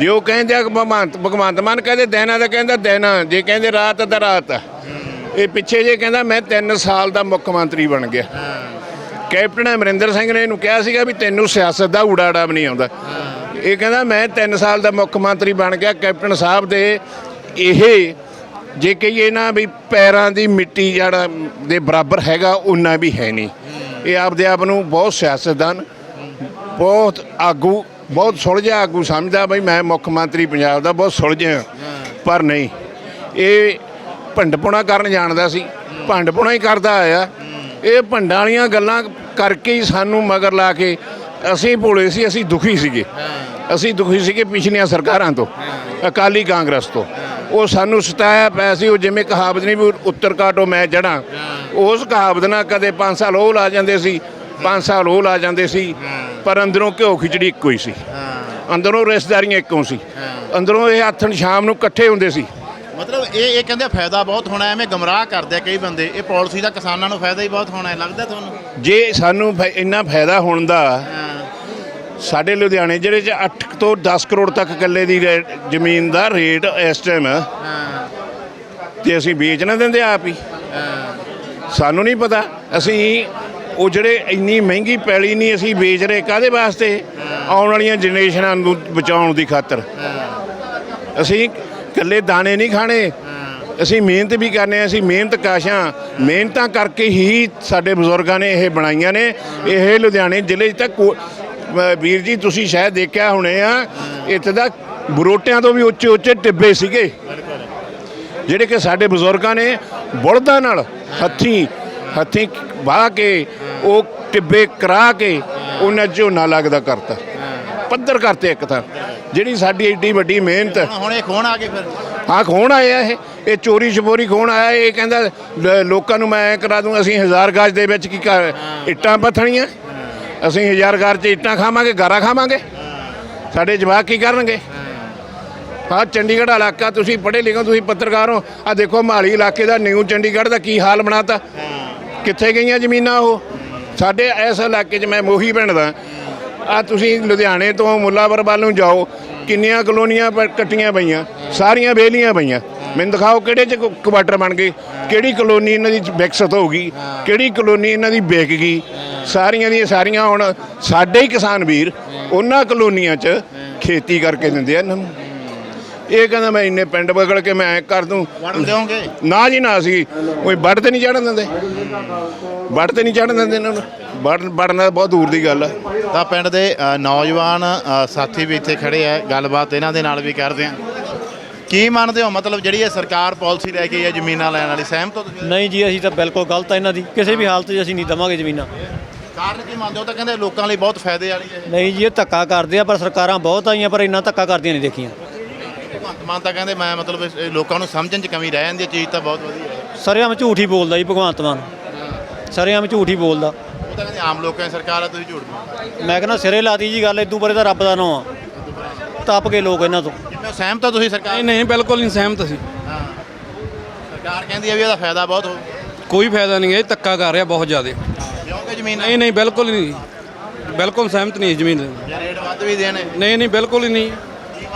ਜੇ ਉਹ ਕਹਿੰਦੇ ਆ ਭਗਵੰਤ ਭਗਵੰਤ ਮਾਨ ਕਹਿੰਦੇ ਦਿਨਾਂ ਦਾ ਕਹਿੰਦਾ ਦਿਨ ਜੇ ਕਹਿੰਦੇ ਰਾਤ ਤਾਂ ਰਾਤ। ਇਹ ਪਿੱਛੇ ਜੇ ਕਹਿੰਦਾ ਮੈਂ 3 ਸਾਲ ਦਾ ਮੁੱਖ ਮੰਤਰੀ ਬਣ ਗਿਆ। ਕੈਪਟਨ ਅਮਰਿੰਦਰ ਸਿੰਘ ਨੇ ਇਹਨੂੰ ਕਿਹਾ ਸੀਗਾ ਵੀ ਤੈਨੂੰ ਸਿਆਸਤ ਦਾ ਊੜਾੜਾ ਵੀ ਨਹੀਂ ਆਉਂਦਾ। ਇਹ ਕਹਿੰਦਾ, ਮੈਂ 3 ਸਾਲ ਦਾ ਮੁੱਖ ਮੰਤਰੀ ਬਣ ਗਿਆ, ਕੈਪਟਨ ਸਾਹਿਬ ਦੇ ਇਹ ਜੇ ਕਹੀਏ ਨਾ ਵੀ ਪੈਰਾਂ ਦੀ ਮਿੱਟੀ ਜਿਹੜਾ ਦੇ ਬਰਾਬਰ ਹੈਗਾ ਉਹਨਾਂ ਵੀ ਹੈ ਨਹੀਂ। ਇਹ ਆਪਦੇ ਆਪ ਨੂੰ ਬਹੁਤ ਸਿਆਸਤਦਾਨ, ਬਹੁਤ ਆਗੂ, ਬਹੁਤ ਸੁਲਝਿਆ ਆਗੂ ਸਮਝਦਾ ਬਈ ਮੈਂ ਮੁੱਖ ਮੰਤਰੀ ਪੰਜਾਬ ਦਾ ਬਹੁਤ ਸੁਲਝਿਆ। ਪਰ ਨਹੀਂ, ਇਹ ਭੰਡਪੁਣਾ ਕਰਨ ਜਾਣਦਾ ਸੀ, ਭੰਡਪੁਣਾ ਹੀ ਕਰਦਾ ਆਇਆ। ਇਹ ਭੰਡਾਂ ਵਾਲੀਆਂ ਗੱਲਾਂ ਕਰਕੇ ਹੀ ਸਾਨੂੰ ਮਗਰ ਲਾ ਕੇ ਅਸੀਂ ਭੋਲੇ ਸੀ ਅਸੀਂ ਦੁਖੀ ਸੀਗੇ। ਅਸੀਂ ਦੁਖੀ ਸੀਗੇ ਪਿਛਲੀਆਂ ਸਰਕਾਰਾਂ ਤੋਂ ਅਕਾਲੀ ਕਾਂਗਰਸ ਤੋਂ। ਉਹ ਸਾਨੂੰ ਸਤਾਇਆ ਪਿਆ ਸੀ ਉਹ ਜਿਵੇਂ ਕਹਾਵਤ ਨਹੀਂ ਵੀ ਉੱਤਰ ਕਾਟੋ ਮੈਂ ਜੜਾਂ। ਉਸ ਕਹਾਵਤ ਨਾਲ ਕਦੇ 5 ਸਾਲ ਉਹ ਲਾ ਜਾਂਦੇ ਸੀ 5 ਸਾਲ ਉਹ ਲਾ ਜਾਂਦੇ ਸੀ ਪਰ ਅੰਦਰੋਂ ਘਿਓ ਖਿਚੜੀ ਇੱਕੋ ਹੀ ਸੀ। ਅੰਦਰੋਂ ਰਿਸ਼ਤੇਦਾਰੀਆਂ ਇੱਕੋ ਸੀ। ਅੰਦਰੋਂ ਇਹ ਆਥਣ ਸ਼ਾਮ ਨੂੰ ਇਕੱਠੇ ਹੁੰਦੇ ਸੀ। ਮਤਲਬ ਇਹ ਇਹ ਕਹਿੰਦੇ ਫਾਇਦਾ ਬਹੁਤ ਹੋਣਾ ਐਵੇਂ ਗਮਰਾਹ ਕਰਦੇ ਆ ਕਈ ਬੰਦੇ। ਇਹ ਪਾਲਿਸੀ ਦਾ ਕਿਸਾਨਾਂ ਨੂੰ ਫਾਇਦਾ ਹੀ ਬਹੁਤ ਹੋਣਾ ਹੈ ਲੱਗਦਾ ਤੁਹਾਨੂੰ? ਜੇ ਸਾਨੂੰ ਇੰਨਾ ਫਾਇਦਾ ਹੋਣ ਦਾ ਸਾਡੇ ਲੁਧਿਆਣੇ ਜਿਹੜੇ ਚ 8 ਤੋਂ 10 ਕਰੋੜ ਤੱਕ ਕਿੱਲੇ ਦੀ ਰੇ- ਜ਼ਮੀਨ ਦਾ ਰੇਟ ਇਸ ਟਾਈਮ ਤੇ ਅਸੀਂ ਵੇਚ ਨਾ ਦਿੰਦੇ ਆਪ ਹੀ। ਸਾਨੂੰ ਨਹੀਂ ਪਤਾ। ਅਸੀਂ ਉਹ ਜਿਹੜੇ ਇੰਨੀ ਮਹਿੰਗੀ ਪੈਲੀ ਨਹੀਂ ਅਸੀਂ ਵੇਚ ਰਹੇ ਕਾਦੇ ਵਾਸਤੇ? ਆਉਣ ਵਾਲੀਆਂ ਜਨਰੇਸ਼ਨਾਂ ਨੂੰ ਬਚਾਉਣ ਦੀ ਖਾਤਰ। ਅਸੀਂ ਇਕੱਲੇ ਦਾਣੇ ਨਹੀਂ ਖਾਣੇ। ਅਸੀਂ ਮਿਹਨਤ ਵੀ ਕਰਨੇ ਆ ਅਸੀਂ ਮਿਹਨਤ ਕਾਸ਼ਾਂ। ਮਿਹਨਤਾਂ ਕਰਕੇ ਹੀ ਸਾਡੇ ਬਜ਼ੁਰਗਾਂ ਨੇ ਇਹ ਬਣਾਈਆਂ ਨੇ। ਇਹ ਲੁਧਿਆਣੇ ਜ਼ਿਲ੍ਹੇ 'ਚ ਤਾਂ ਵੀਰ ਜੀ ਤੁਸੀਂ ਸ਼ਾਇਦ ਦੇਖਿਆ ਹੋਣੇ ਆ ਇੱਥੇ ਦਾ ਬਰੋਟਿਆਂ ਤੋਂ ਵੀ ਉੱਚੇ ਉੱਚੇ ਟਿੱਬੇ ਸੀਗੇ। ਜਿਹੜੇ ਕਿ ਸਾਡੇ ਬਜ਼ੁਰਗਾਂ ਨੇ ਬਲਦਾਂ ਨਾਲ ਹੱਥੀਂ ਹੱਥੀਂ ਵਾਹ ਕੇ ਉਹ ਟਿੱਬੇ ਕਰਾ ਕੇ ਉਹਨਾਂ ਝੋਨਾ ਲੱਗਦਾ ਕਰਤਾ। ਪੱਧਰ ਕਰਤੇ ਇੱਕ ਤਾਂ ਜਿਹੜੀ ਸਾਡੀ ਏਡੀ ਵੱਡੀ ਮਿਹਨਤ ਹੁਣ ਇਹ ਖੋਣ ਆ ਗਏ ਫਿਰ। ਹਾਂ ਖੋਣ ਆਇਆ ਇਹ। ਇਹ ਚੋਰੀ ਛਪੋਰੀ ਖੋਣ ਆਇਆ। ਇਹ ਕਹਿੰਦਾ ਲ- ਲੋਕਾਂ ਨੂੰ ਮੈਂ ਐਂ ਕਰਾ ਦੂੰ ਅਸੀਂ ਹਜ਼ਾਰ ਗਾਜ ਦੇ ਵਿੱਚ ਕੀ ਕਰ ਇੱਟਾਂ ਪੱਥਣੀਆਂ। ਅਸੀਂ ਹਜ਼ਾਰ ਘਰ 'ਚ ਇੱਟਾਂ ਖਾਵਾਂਗੇ ਗਾਰਾ ਖਾਵਾਂਗੇ। ਸਾਡੇ ਜਵਾਕ ਕੀ ਕਰਨਗੇ? ਹਾਂ ਚੰਡੀਗੜ੍ਹ ਇਲਾਕਾ ਤੁਸੀਂ ਪੜ੍ਹੇ ਲਿਖੇ ਹੋ, ਤੁਸੀਂ ਪੱਤਰਕਾਰ ਹੋ। ਆ ਦੇਖੋ ਮਹਾਲੀ ਇਲਾਕੇ ਦਾ ਨਿਊ ਚੰਡੀਗੜ੍ਹ ਦਾ ਕੀ ਹਾਲ ਬਣਾਤਾ। ਕਿੱਥੇ ਗਈਆਂ ਜ਼ਮੀਨਾਂ ਉਹ? ਸਾਡੇ ਇਸ ਇਲਾਕੇ 'ਚ ਮੈਂ ਮੋਹੀ ਪਿੰਡ ਦਾ। ਆ ਤੁਸੀਂ ਲੁਧਿਆਣੇ ਤੋਂ ਮੁੱਲਾਪੁਰ ਵੱਲ ਨੂੰ ਜਾਓ, ਕਿੰਨੀਆਂ ਕਲੋਨੀਆਂ ਪ- ਕੱਟੀਆਂ ਪਈਆਂ, ਸਾਰੀਆਂ ਵੇਲੀਆਂ ਪਈਆਂ। ਮੈਨੂੰ ਦਿਖਾਓ ਕਿਹੜੇ ਚ ਕੁਆਟਰ ਬਣ ਗਏ, ਕਿਹੜੀ ਕਲੋਨੀ ਇਹਨਾਂ ਦੀ ਵਿਕਸਤ ਹੋਊਗੀ ਕਿਹੜੀ ਕਲੋਨੀ ਇਹਨਾਂ ਦੀ ਵਿਕ ਗਈ। ਸਾਰੀਆਂ ਦੀਆਂ ਸਾਰੀਆਂ ਹੁਣ ਸਾਡੇ ਹੀ ਕਿਸਾਨ ਵੀਰ, ਉਹਨਾਂ ਕਲੋਨੀਆਂ 'ਚ ਖੇਤੀ ਕਰਕੇ ਦਿੰਦੇ ਆ ਇਹਨਾਂ ਨੂੰ। ਇਹ ਕਹਿੰਦਾ ਮੈਂ ਇੰਨੇ ਪਿੰਡ ਬਗੜ ਕੇ ਮੈਂ ਐਂ ਕਰ ਦੂੰ। ਵੜਨ ਦਿਓਗੇ? ਨਾ ਜੀ ਨਾ ਸੀ ਕੋਈ ਵੱਢ ਤੇ ਨਹੀਂ ਚੜਨ ਦਿੰਦੇ। ਵੱਢ ਤੇ ਨਹੀਂ ਚੜਨ ਦਿੰਦੇ ਇਹਨਾਂ ਨੂੰ। ਵੱਢਣਾ ਤਾਂ ਬਹੁਤ ਦੂਰ ਦੀ ਗੱਲ ਹੈ ਤਾਂ ਪਿੰਡ ਦੇ ਅ, ਨੌਜਵਾਨ ਅ, ਸਾਥੀ ਵੀ ਇੱਥੇ ਖੜੇ ਆ। ਗੱਲਬਾਤ ਇਹਨਾਂ ਦੇ ਨਾਲ ਵੀ ਕਰਦੇ ਆ। ਕੀ ਮੰਨਦੇ ਹੋ? ਮਤਲਬ ਜਿਹੜੀ ਇਹ ਸਰਕਾਰ ਪਾਲਿਸੀ ਲੈ ਕੇ ਹੈ ਜ਼ਮੀਨਾਂ ਲੈਣ ਵਾਲੀ ਸਹਿਮਤ ਹੋ ਤੁਸੀਂ? ਨਹੀਂ ਜੀ ਅਸੀਂ ਤਾਂ ਬਿਲਕੁਲ ਗਲਤ ਆ ਇਹਨਾਂ ਦੀ। ਕਿਸੇ ਵੀ ਹਾਲਤ 'ਚ ਅਸੀਂ ਨਹੀਂ ਦਵਾਂਗੇ ਜ਼ਮੀਨਾਂ। ਕਾਰਨ ਕੀ ਮੰਨਦੇ ਹੋ? ਤਾਂ ਕਹਿੰਦੇ ਲੋਕਾਂ ਲਈ ਬਹੁਤ ਫਾਇਦੇ ਵਾਲੀ ਹੈ ਨਹੀਂ ਜੀ ਇਹ ਧੱਕਾ ਕਰਦੇ ਆ ਪਰ ਸਰਕਾਰਾਂ ਬਹੁਤ ਆਈਆਂ ਪਰ ਇੰਨਾ ਧੱਕਾ ਕਰਦੀਆਂ ਨਹੀਂ ਦੇਖੀਆਂ। ਭਗਵੰਤ ਮਾਨ ਤਾਂ ਕਹਿੰਦੇ ਮੈਂ ਮਤਲਬ ਇਸ- ਇਹ ਲੋਕਾਂ ਨੂੰ ਸਮਝਣ 'ਚ ਕਮੀ ਰਹਿ ਜਾਂਦੀ ਹੈ ਚੀਜ਼ ਤਾਂ ਬਹੁਤ ਵਧੀਆ ਹੈ। ਸਰਿਆਮ ਝੂਠ ਹੀ ਬੋਲਦਾ ਜੀ ਭਗਵੰਤ ਮਾਨ। ਸਰਿਆਮ ਝੂਠ ਹੀ ਬੋਲਦਾ। ਉਹ ਤਾਂ ਕਹਿੰਦੇ ਆਮ ਲੋਕਾਂ ਦੀ ਸਰਕਾਰ ਆ ਤੁਸੀਂ ਝੂਠ ਬੋਲਦੇ ਮੈਂ ਕਹਿੰਦਾ ਸਿਰੇ ਲਾਤੀ ਜੀ ਗੱਲ ਇਦੋਂ ਪਰੇ ਤਾਂ ਰੱਬ ਦਾ ਨਾਂ ਆ। ਤੱਪ ਗਏ ਲੋਕ ਇਹਨਾਂ ਤੋਂ। ਕਿਵੇਂ ਸਹਿਮਤ ਹੋ ਤੁਸੀਂ ਸਰਕਾਰ? ਨਹੀਂ ਬਿਲਕੁਲ ਨਹੀਂ ਸਹਿਮਤ ਅਸੀਂ। ਹਾਂ। ਸਰਕਾਰ ਕਹਿੰਦੀ ਹੈ ਵੀ ਇਹਦਾ ਫਾਇਦਾ ਬਹੁਤ ਹੋ ਕੋਈ ਫਾਇਦਾ ਨਹੀਂ ਹੈ ਧੱਕਾ ਕਰ ਰਿਹਾ ਬਹੁਤ ਜ਼ਿਆਦਾ। ਕਿਉਂਕਿ ਜ਼ਮੀਨ ਨਹੀਂ ਨਹੀਂ ਬਿਲਕੁਲ ਨਹੀਂ। ਬਿਲਕੁਲ ਸਹਿਮਤ ਨਹੀਂ ਜ਼ਮੀਨ ਰੇਟ ਵੱਧ ਵੀ ਦੇਣੇ। ਨਹੀਂ ਨਹੀਂ ਬਿਲਕੁਲ ਹੀ ਨਹੀਂ। ਕੀ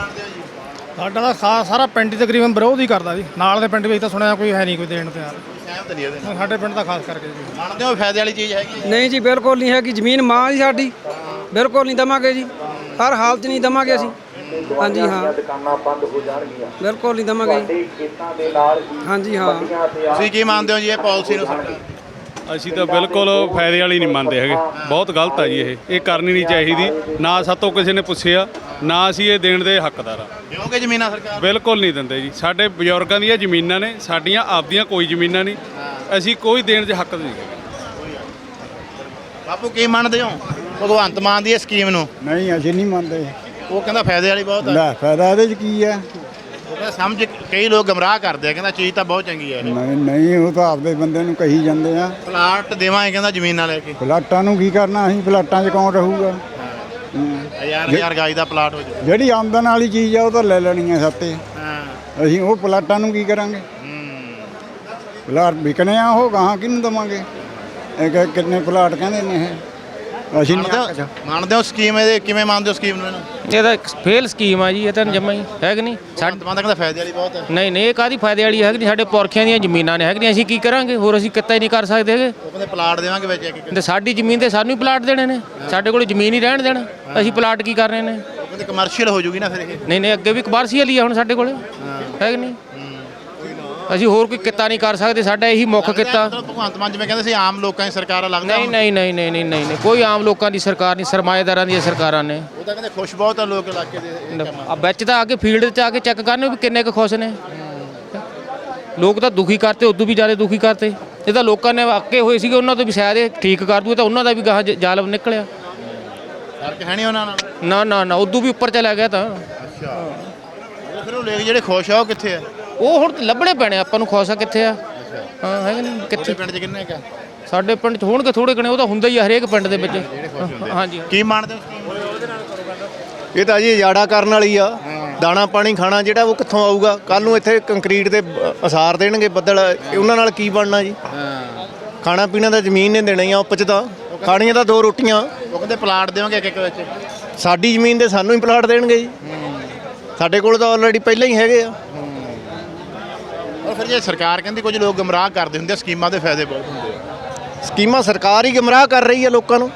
ਸਾਡਾ ਤਾਂ ਸਾਰਾ ਪਿੰਡ ਹੀ ਤਕਰੀਬਨ ਵਿਰੋਧ ਹੀ ਕਰਦਾ ਜੀ। ਨਾਲ ਦੇ ਪਿੰਡ ਵਿੱਚ ਤਾਂ ਸੁਣਿਆ ਕੋਈ ਹੈ ਨਹੀਂ ਕੋਈ ਦੇਣ ਤੇ ਯਾਰ ਸਹਿਮਤ ਨਹੀਂ ਇਹਦੇ ਨਾਲ। ਸਾਡੇ ਪਿੰਡ ਦਾ ਖਾਸ ਕਰਕੇ ਜੀ। ਮੰਨਦੇ ਹੋ ਫਾਇਦੇ ਵਾਲੀ ਚੀਜ਼ ਹੈਗੀ? ਹੈ? ਨਹੀਂ ਜੀ ਬਿਲਕੁਲ ਨਹੀਂ ਹੈ ਕਿ ਜ਼ਮੀਨ ਮਾਂ ਹੀ ਸਾਡੀ। ਬਿਲਕੁਲ ਨਹੀਂ ਦਵਾਂਗੇ ਜੀ। ਹਰ ਹਾਲਤ 'ਚ ਨਹੀਂ ਦਵਾਂਗੇ ਅਸੀਂ। ਹਾਂਜੀ ਹਾਂ। ਦੁਕਾਨਾਂ ਬੰਦ ਹੋ ਜਾਣਗੀਆਂ ਬਿਲਕੁਲ ਨਹੀਂ ਦਵਾਂਗੇ ਜੀ। ਹਾਂਜੀ ਹਾਂ ਤੁਸੀਂ ਕੀ ਮੰਨਦੇ ਹੋ ਜੀ ਇਹ ਪਾਲਿਸੀ ਨੂੰ ਸਰਕਾਰ ਅਸੀਂ ਤਾਂ ਬਿਲਕੁਲ ਫਾਇਦੇ ਵਾਲੀ ਨਹੀਂ ਮੰਨਦੇ ਹੈਗੇ। ਬਹੁਤ ਗਲਤ ਆ ਜੀ ਇਹ। ਇਹ ਕਰਨੀ ਨਹੀਂ ਚਾਹੀਦੀ। ਨਾ ਸਾਤੋਂ ਕਿਸੇ ਨੇ ਪੁੱਛਿਆ ਨਾ ਅਸੀਂ ਇਹ ਦੇਣ ਦੇ ਹੱਕਦਾਰ ਆ। ਦਿਓਗੇ ਜ਼ਮੀਨਾਂ ਸਰਕਾਰ ਬਿਲਕੁਲ ਨਹੀਂ ਦਿੰਦੇ ਜੀ। ਸਾਡੇ ਬਜ਼ੁਰਗਾਂ ਦੀਆਂ ਜ਼ਮੀਨਾਂ ਨੇ ਸਾਡੀਆਂ ਆਪਦੀਆਂ ਕੋਈ ਜ਼ਮੀਨਾਂ ਨਹੀਂ। ਅਸੀਂ ਕੋਈ ਦੇਣ ਦੇ ਹੱਕ ਨਹੀਂ ਬਾਪੂ ਕੀ ਮੰਨਦੇ ਹੋ? ਭਗਵੰਤ ਮਾਨ ਦੀ ਇਹ ਸਕੀਮ ਨੂੰ? ਨਹੀਂ ਅਸੀਂ ਨਹੀਂ ਮੰਨਦੇ। ਉਹ ਕਹਿੰਦਾ ਫਾਇਦੇ ਵਾਲੀ ਬਹੁਤ ਹੈ ਲੈ ਫਾਇਦਾ ਇਹਦੇ ਚ ਕੀ ਕਹਿੰਦਾ ਸਮਝ ਕਈ ਲੋਕ ਗਮਰਾਹ ਕਰਦੇ ਆ ਕਹਿੰਦਾ ਚੀਜ਼ ਤਾਂ ਬਹੁਤ ਚੰਗੀ ਹੈ ਇਹ। ਨਹੀਂ ਨਹੀਂ ਉਹ ਤਾਂ ਆਪਦੇ ਬੰਦੇ ਨੂੰ ਕਹੀ ਜਾਂਦੇ ਆ। ਪਲਾਟ ਦੇਵਾਂਗੇ ਕਹਿੰਦਾ ਜ਼ਮੀਨਾਂ ਲੈ ਕੇ। ਪਲਾਟਾਂ ਨੂੰ ਕੀ ਕਰਨਾ ਅਸੀਂ ਪਲਾਟਾਂ 'ਚ ਕੌਣ ਰਹੂਗਾ? ਹੂੰ। ਹਜ਼ਾਰ ਹਜ਼ਾਰ ਗਾਜ ਦਾ ਪਲਾਟ ਹੋ ਜਾਊ। ਜਿਹੜੀ ਆਮਦਨ ਵਾਲੀ ਚੀਜ਼ ਆ ਉਹ ਤਾਂ ਲੈ ਲੈਣੀ ਹੈ ਸਾਤੇ ਹਾਂ। ਅਸੀਂ ਉਹ ਪਲਾਟਾਂ ਨੂੰ ਕੀ ਕਰਾਂਗੇ? ਪਲਾਟ ਵਿਕਣੇ ਆ ਉਹ ਗਾਹਾਂ ਕਿਹਨੂੰ ਦਵਾਂਗੇ? ਇਹ ਕਿ- ਕਿੰਨੇ ਪਲਾਟ ਕਹਿੰਦੇ ਨੇ ਇਹ? ਅਸੀਂ ਨਹੀਂ ਮੰਨਦੇ ਹੋ? ਮੰਨਦੇ ਹੋ ਸਕੀਮ ਇਹਦੇ? ਕਿਵੇਂ ਮੰਨਦੇ ਹੋ ਸਕੀਮ ਨੂੰ ਇਹਨੂੰ? ਇਹ ਤਾਂ ਫੇਲ ਸਕੀਮ ਆ ਜੀ ਇਹ ਤਾਂ ਜਮਾ ਹੀ ਹੈ ਕਿ ਨਹੀਂ? ਸਾਡੇ ਭਗਵੰਤ ਮਾਨ ਤਾਂ ਕਹਿੰਦਾ ਫਾਇਦੇ ਵਾਲੀ ਬਹੁਤ ਹੈ। ਨਹੀਂ ਨਹੀਂ ਇਹ ਕਾਦੀ ਫਾਇਦੇ ਵਾਲੀ ਹੈ ਕਿ ਨਹੀਂ ਸਾਡੇ ਪੁਰਖਿਆਂ ਦੀਆਂ ਜ਼ਮੀਨਾਂ ਨੇ ਹੈ ਕਿ ਨਹੀਂ ਅਸੀਂ ਕੀ ਕਰਾਂਗੇ? ਹੋਰ ਅਸੀਂ ਕਿੱਤਾ ਹੀ ਨਹੀਂ ਕਰ ਸਕਦੇ ਹੈਗੇ। ਉਹ ਕਹਿੰਦੇ ਪਲਾਟ ਦੇਵਾਂਗੇ ਵਿੱਚ ਇੱਕ ਇੱਕ। ਤੇ ਸਾਡੀ ਜ਼ਮੀਨ ਤੇ ਸਾਨੂੰ ਹੀ ਪਲਾਟ ਦੇਣੇ ਨੇ। ਸਾਡੇ ਕੋਲ ਜ਼ਮੀਨ ਹੀ ਰਹਿਣ ਦੇਣਾ। ਅਸੀਂ ਪਲਾਟ ਕੀ ਕਰਨੇ ਨੇ? ਉਹ ਕਹਿੰਦੇ ਕਮਰਸ਼ੀਅਲ ਹੋ ਜੂਗੀ ਨਾ ਫਿਰ ਇਹ। ਨਹੀਂ ਨਹੀਂ ਅੱਗੇ ਵੀ ਕਮਰਸ਼ੀਅਲ ਹੀ ਆ ਹੁਣ ਸਾਡੇ ਕੋਲੇ। ਹੈ ਕਿ ਨਹੀਂ? ਅਸੀਂ ਹੋਰ ਕੋਈ ਕਿੱਤਾ ਨਹੀਂ ਕਰ ਸਕਦੇ ਸਾਡਾ ਇਹੀ ਮੁੱਖ ਕਿੱਤਾ। ਮਤਲਬ ਭਗਵੰਤ ਮਾਨ ਜਿਵੇਂ ਕਹਿੰਦੇ ਸੀ ਆਮ ਲੋਕਾਂ ਦੀ ਸਰਕਾਰ ਆ ਲੱਗਦਾ ਨਹੀਂ ਨਹੀਂ ਨਹੀਂ ਨਹੀਂ ਨਹੀਂ ਨਹੀਂ ਨਹੀਂ ਕੋਈ ਆਮ ਲੋਕਾਂ ਦੀ ਸਰਕਾਰ ਨਹੀਂ ਸਰਮਾਏਦਾਰਾਂ ਦੀਆਂ ਸਰਕਾਰਾਂ ਨੇ। ਉਹ ਤਾਂ ਕਹਿੰਦੇ ਖੁਸ਼ ਬਹੁਤ ਆ ਲੋਕ ਇਲਾਕੇ ਦੇ ਆ ਵਿੱਚ ਤਾਂ ਆ ਕੇ ਫੀਲਡ 'ਚ ਆ ਕੇ ਚੈੱਕ ਕਰਨ ਵੀ ਕਿੰਨੇ ਕੁ ਖੁਸ਼ ਨੇ। ਲੋਕ ਤਾਂ ਦੁਖੀ ਕਰਤੇ ਉਦੋਂ ਵੀ ਜ਼ਿਆਦਾ ਦੁਖੀ ਕਰਤੇ। ਇਹ ਤਾਂ ਲੋਕਾਂ ਨੇ ਆਕੇ ਹੋਏ ਸੀਗੇ ਉਹਨਾਂ ਤੋਂ ਵੀ ਸ਼ਾਇਦ ਇਹ ਠੀਕ ਕਰ ਦੂ ਤਾਂ ਉਹਨਾਂ ਦਾ ਵੀ ਗਾਹ ਜ਼ਾਲਮ ਨਿਕਲਿਆ। ਫ਼ਰਕ ਹੈ ਨਹੀਂ ਉਹਨਾਂ ਨਾਲ? ਨਾ ਨਾ ਨਾ ਉਦੋਂ ਵੀ ਉੱਪਰ ਚਲਾ ਗਿਆ ਤਾਂ। ਅੱਛਾ। ਉਹ ਫਿਰ ਉਹ ਲੋਕ ਜਿਹੜੇ ਖੁਸ਼ ਆ ਉਹ ਕਿੱਥੇ ਆ? ਉਹ ਹੁਣ ਲੱਭਣੇ ਪੈਣੇ ਆਪਾਂ ਨੂੰ ਖੁਸ਼ ਕਿੱਥੇ ਆ? ਹਾਂ ਹੈ ਕਿ ਨਹੀਂ ਕਿੱਥੇ? ਪਿੰਡ 'ਚ ਕਿੰਨੇ ਕਾ ਸਾਡੇ ਪਿੰਡ 'ਚ ਹੋਣਗੇ ਥੋੜੇ ਕਣੇ ਉਹ ਤਾਂ ਹੁੰਦਾ ਹੀ ਆ ਹਰੇਕ ਪਿੰਡ ਦੇ ਵਿੱਚ। ਹਾਂਜੀ। ਕੀ ਮੰਨਦੇ ਇਹ ਤਾਂ ਜੀ ਉਜਾੜਾ ਕਰਨ ਵਾਲੀ ਆ। ਦਾਣਾ ਪਾਣੀ ਖਾਣਾ ਜਿਹੜਾ ਉਹ ਕਿੱਥੋਂ ਆਊਗਾ? ਕੱਲ ਨੂੰ ਇੱਥੇ ਕੰਕਰੀਟ ਦੇ ਅਸਾਰ ਦੇਣਗੇ ਬੱਦਲ। ਉਹਨਾਂ ਨਾਲ ਕੀ ਬਣਨਾ ਜੀ? ਖਾਣਾ ਪੀਣਾ ਤਾਂ ਜ਼ਮੀਨ ਨੇ ਦੇਣਾ ਹੀ ਆ ਉੱਪਰ 'ਚ ਤਾਂ ਖਾਣੀਆਂ ਤਾਂ ਦੋ ਰੋਟੀਆਂ। ਉਹ ਕਹਿੰਦੇ ਪਲਾਟ ਦੇਵਾਂਗੇ ਇੱਕ ਇੱਕ ਵਿੱਚ। ਸਾਡੀ ਜ਼ਮੀਨ ਦੇ ਸਾਨੂੰ ਹੀ ਪਲਾਟ ਦੇਣਗੇ ਜੀ। ਸਾਡੇ ਕੋਲ ਤਾਂ ਆਲਰੇਡੀ ਪਹਿਲਾਂ ਹੀ ਹੈਗੇ ਆ। ਉਹ ਫਿਰ ਜੇ ਸਰਕਾਰ ਕਹਿੰਦੀ ਕੁਝ ਲੋਕ ਗਮਰਾਹ ਕਰਦੇ ਹੁੰਦੇ ਆ ਸਕੀਮਾਂ ਦੇ ਫਾਇਦੇ ਬਹੁਤ ਹੁੰਦੇ ਆ। ਸਕੀਮਾਂ ਸਰਕਾਰ ਹੀ ਗਮਰਾਹ ਕਰ ਰਹੀ ਹੈ ਲੋਕਾਂ ਨੂੰ।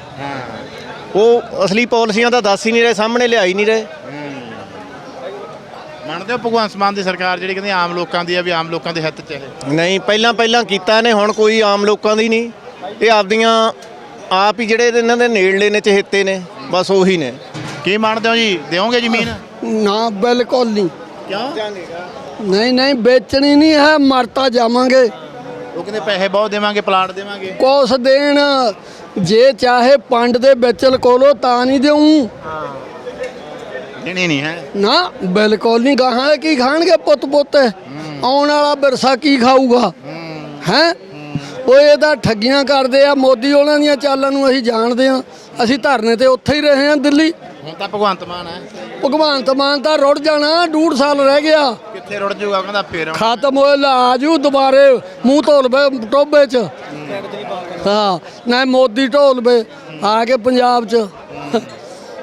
ਉਹ ਅਸਲੀ ਪਾਲਿਸੀਆਂ ਤਾਂ ਦੱਸ ਹੀ ਨਹੀਂ ਰਹੇ ਸਾਹਮਣੇ ਲਿਆ ਹੀ ਨਹੀਂ ਰਹੇ। ਮੰਨਦੇ ਹੋ ਭਗਵੰਤ ਮਾਨ ਦੀ ਸਰਕਾਰ ਜਿਹੜੀ ਕਹਿੰਦੀ ਆਮ ਲੋਕਾਂ ਦੀ ਆ ਵੀ ਆਮ ਲੋਕਾਂ ਦੇ ਹਿੱਤ 'ਚ ਇਹ ਨਹੀਂ ਪਹਿਲਾਂ ਪਹਿਲਾਂ ਕੀਤਾ ਨੇ ਹੁਣ ਕੋਈ ਆਮ ਲੋਕਾਂ ਦੀ ਨਹੀਂ। ਇਹ ਆਪਦੀਆਂ ਆਪ ਹੀ ਜਿਹੜੇ ਇਹਨਾਂ ਦੇ ਨੇੜਲੇ ਨੇ ਚਹੇਤੇ ਨੇ ਬਸ ਉਹੀ ਨੇ। ਕੀ ਮੰਨਦੇ ਹੋ ਜੀ? ਦਿਓਗੇ ਜ਼ਮੀਨ? ਨਾ ਬਿਲਕੁਲ ਨਹੀਂ। ਕਿਉਂ? ਨਹੀਂ ਨਹੀਂ ਵੇਚਣੀ ਨਹੀਂ ਹੈ ਮਰਤਾ ਜਾਵਾਂਗੇ। ਉਹ ਕਹਿੰਦੇ ਪੈਸੇ ਬਹੁਤ ਦੇਵਾਂਗੇ ਪਲਾਟ ਦੇਵਾਂਗੇ। ਕੋਸ ਦੇਣ ਜੇ ਚਾਹੇ ਪੰਡ ਦੇ ਵਿੱਚ ਲਕੋਲੋ ਤਾਂ ਨਹੀਂ ਦੇਉਂ ਦੇਣੀ ਨਹੀਂ ਹੈ। ਨਾ ਬਿਲਕੁਲ ਨਹੀਂ ਗਾਹਾਂ ਕੀ ਖਾਣਗੇ ਪੁੱਤ ਪੁੱਤ? ਆਉਣ ਵਾਲਾ ਵਿਰਸਾ ਕੀ ਖਾਊਗਾ? ਹੈ। ਉਹ ਇਹ ਤਾਂ ਠੱਗੀਆਂ ਕਰਦੇ ਆ ਮੋਦੀ ਉਹਨਾਂ ਦੀਆਂ ਚਾਲਾਂ ਨੂੰ ਅਸੀਂ ਜਾਣਦੇ ਆ ਅਸੀਂ ਧਰਨੇ ਤੇ ਉੱਥੇ ਹੀ ਰਹੇ ਹਾਂ ਦਿੱਲੀ। ਹੁਣ ਤਾਂ ਭਗਵੰਤ ਮਾਨ ਹੈ। ਭਗਵੰਤ ਮਾਨ ਤਾਂ ਰੁੜ ਜਾਣਾ ਡੂਢ ਸਾਲ ਰਹਿ ਗਿਆ। ਕਿੱਥੇ ਰੁੜ ਜਾਊਗਾ ਕਹਿੰਦਾ ਫੇਰ ਖਤਮ ਹੋਏ ਲਾਜੂ ਦੁਬਾਰੇ ਮੂੰਹ ਧੋਲ ਵੇ ਟੋਬੇ ਚ। ਹਾਂ ਨਾ ਮੋਦੀ ਢੋਲ ਵੇ ਆ ਕੇ ਪੰਜਾਬ ਚ।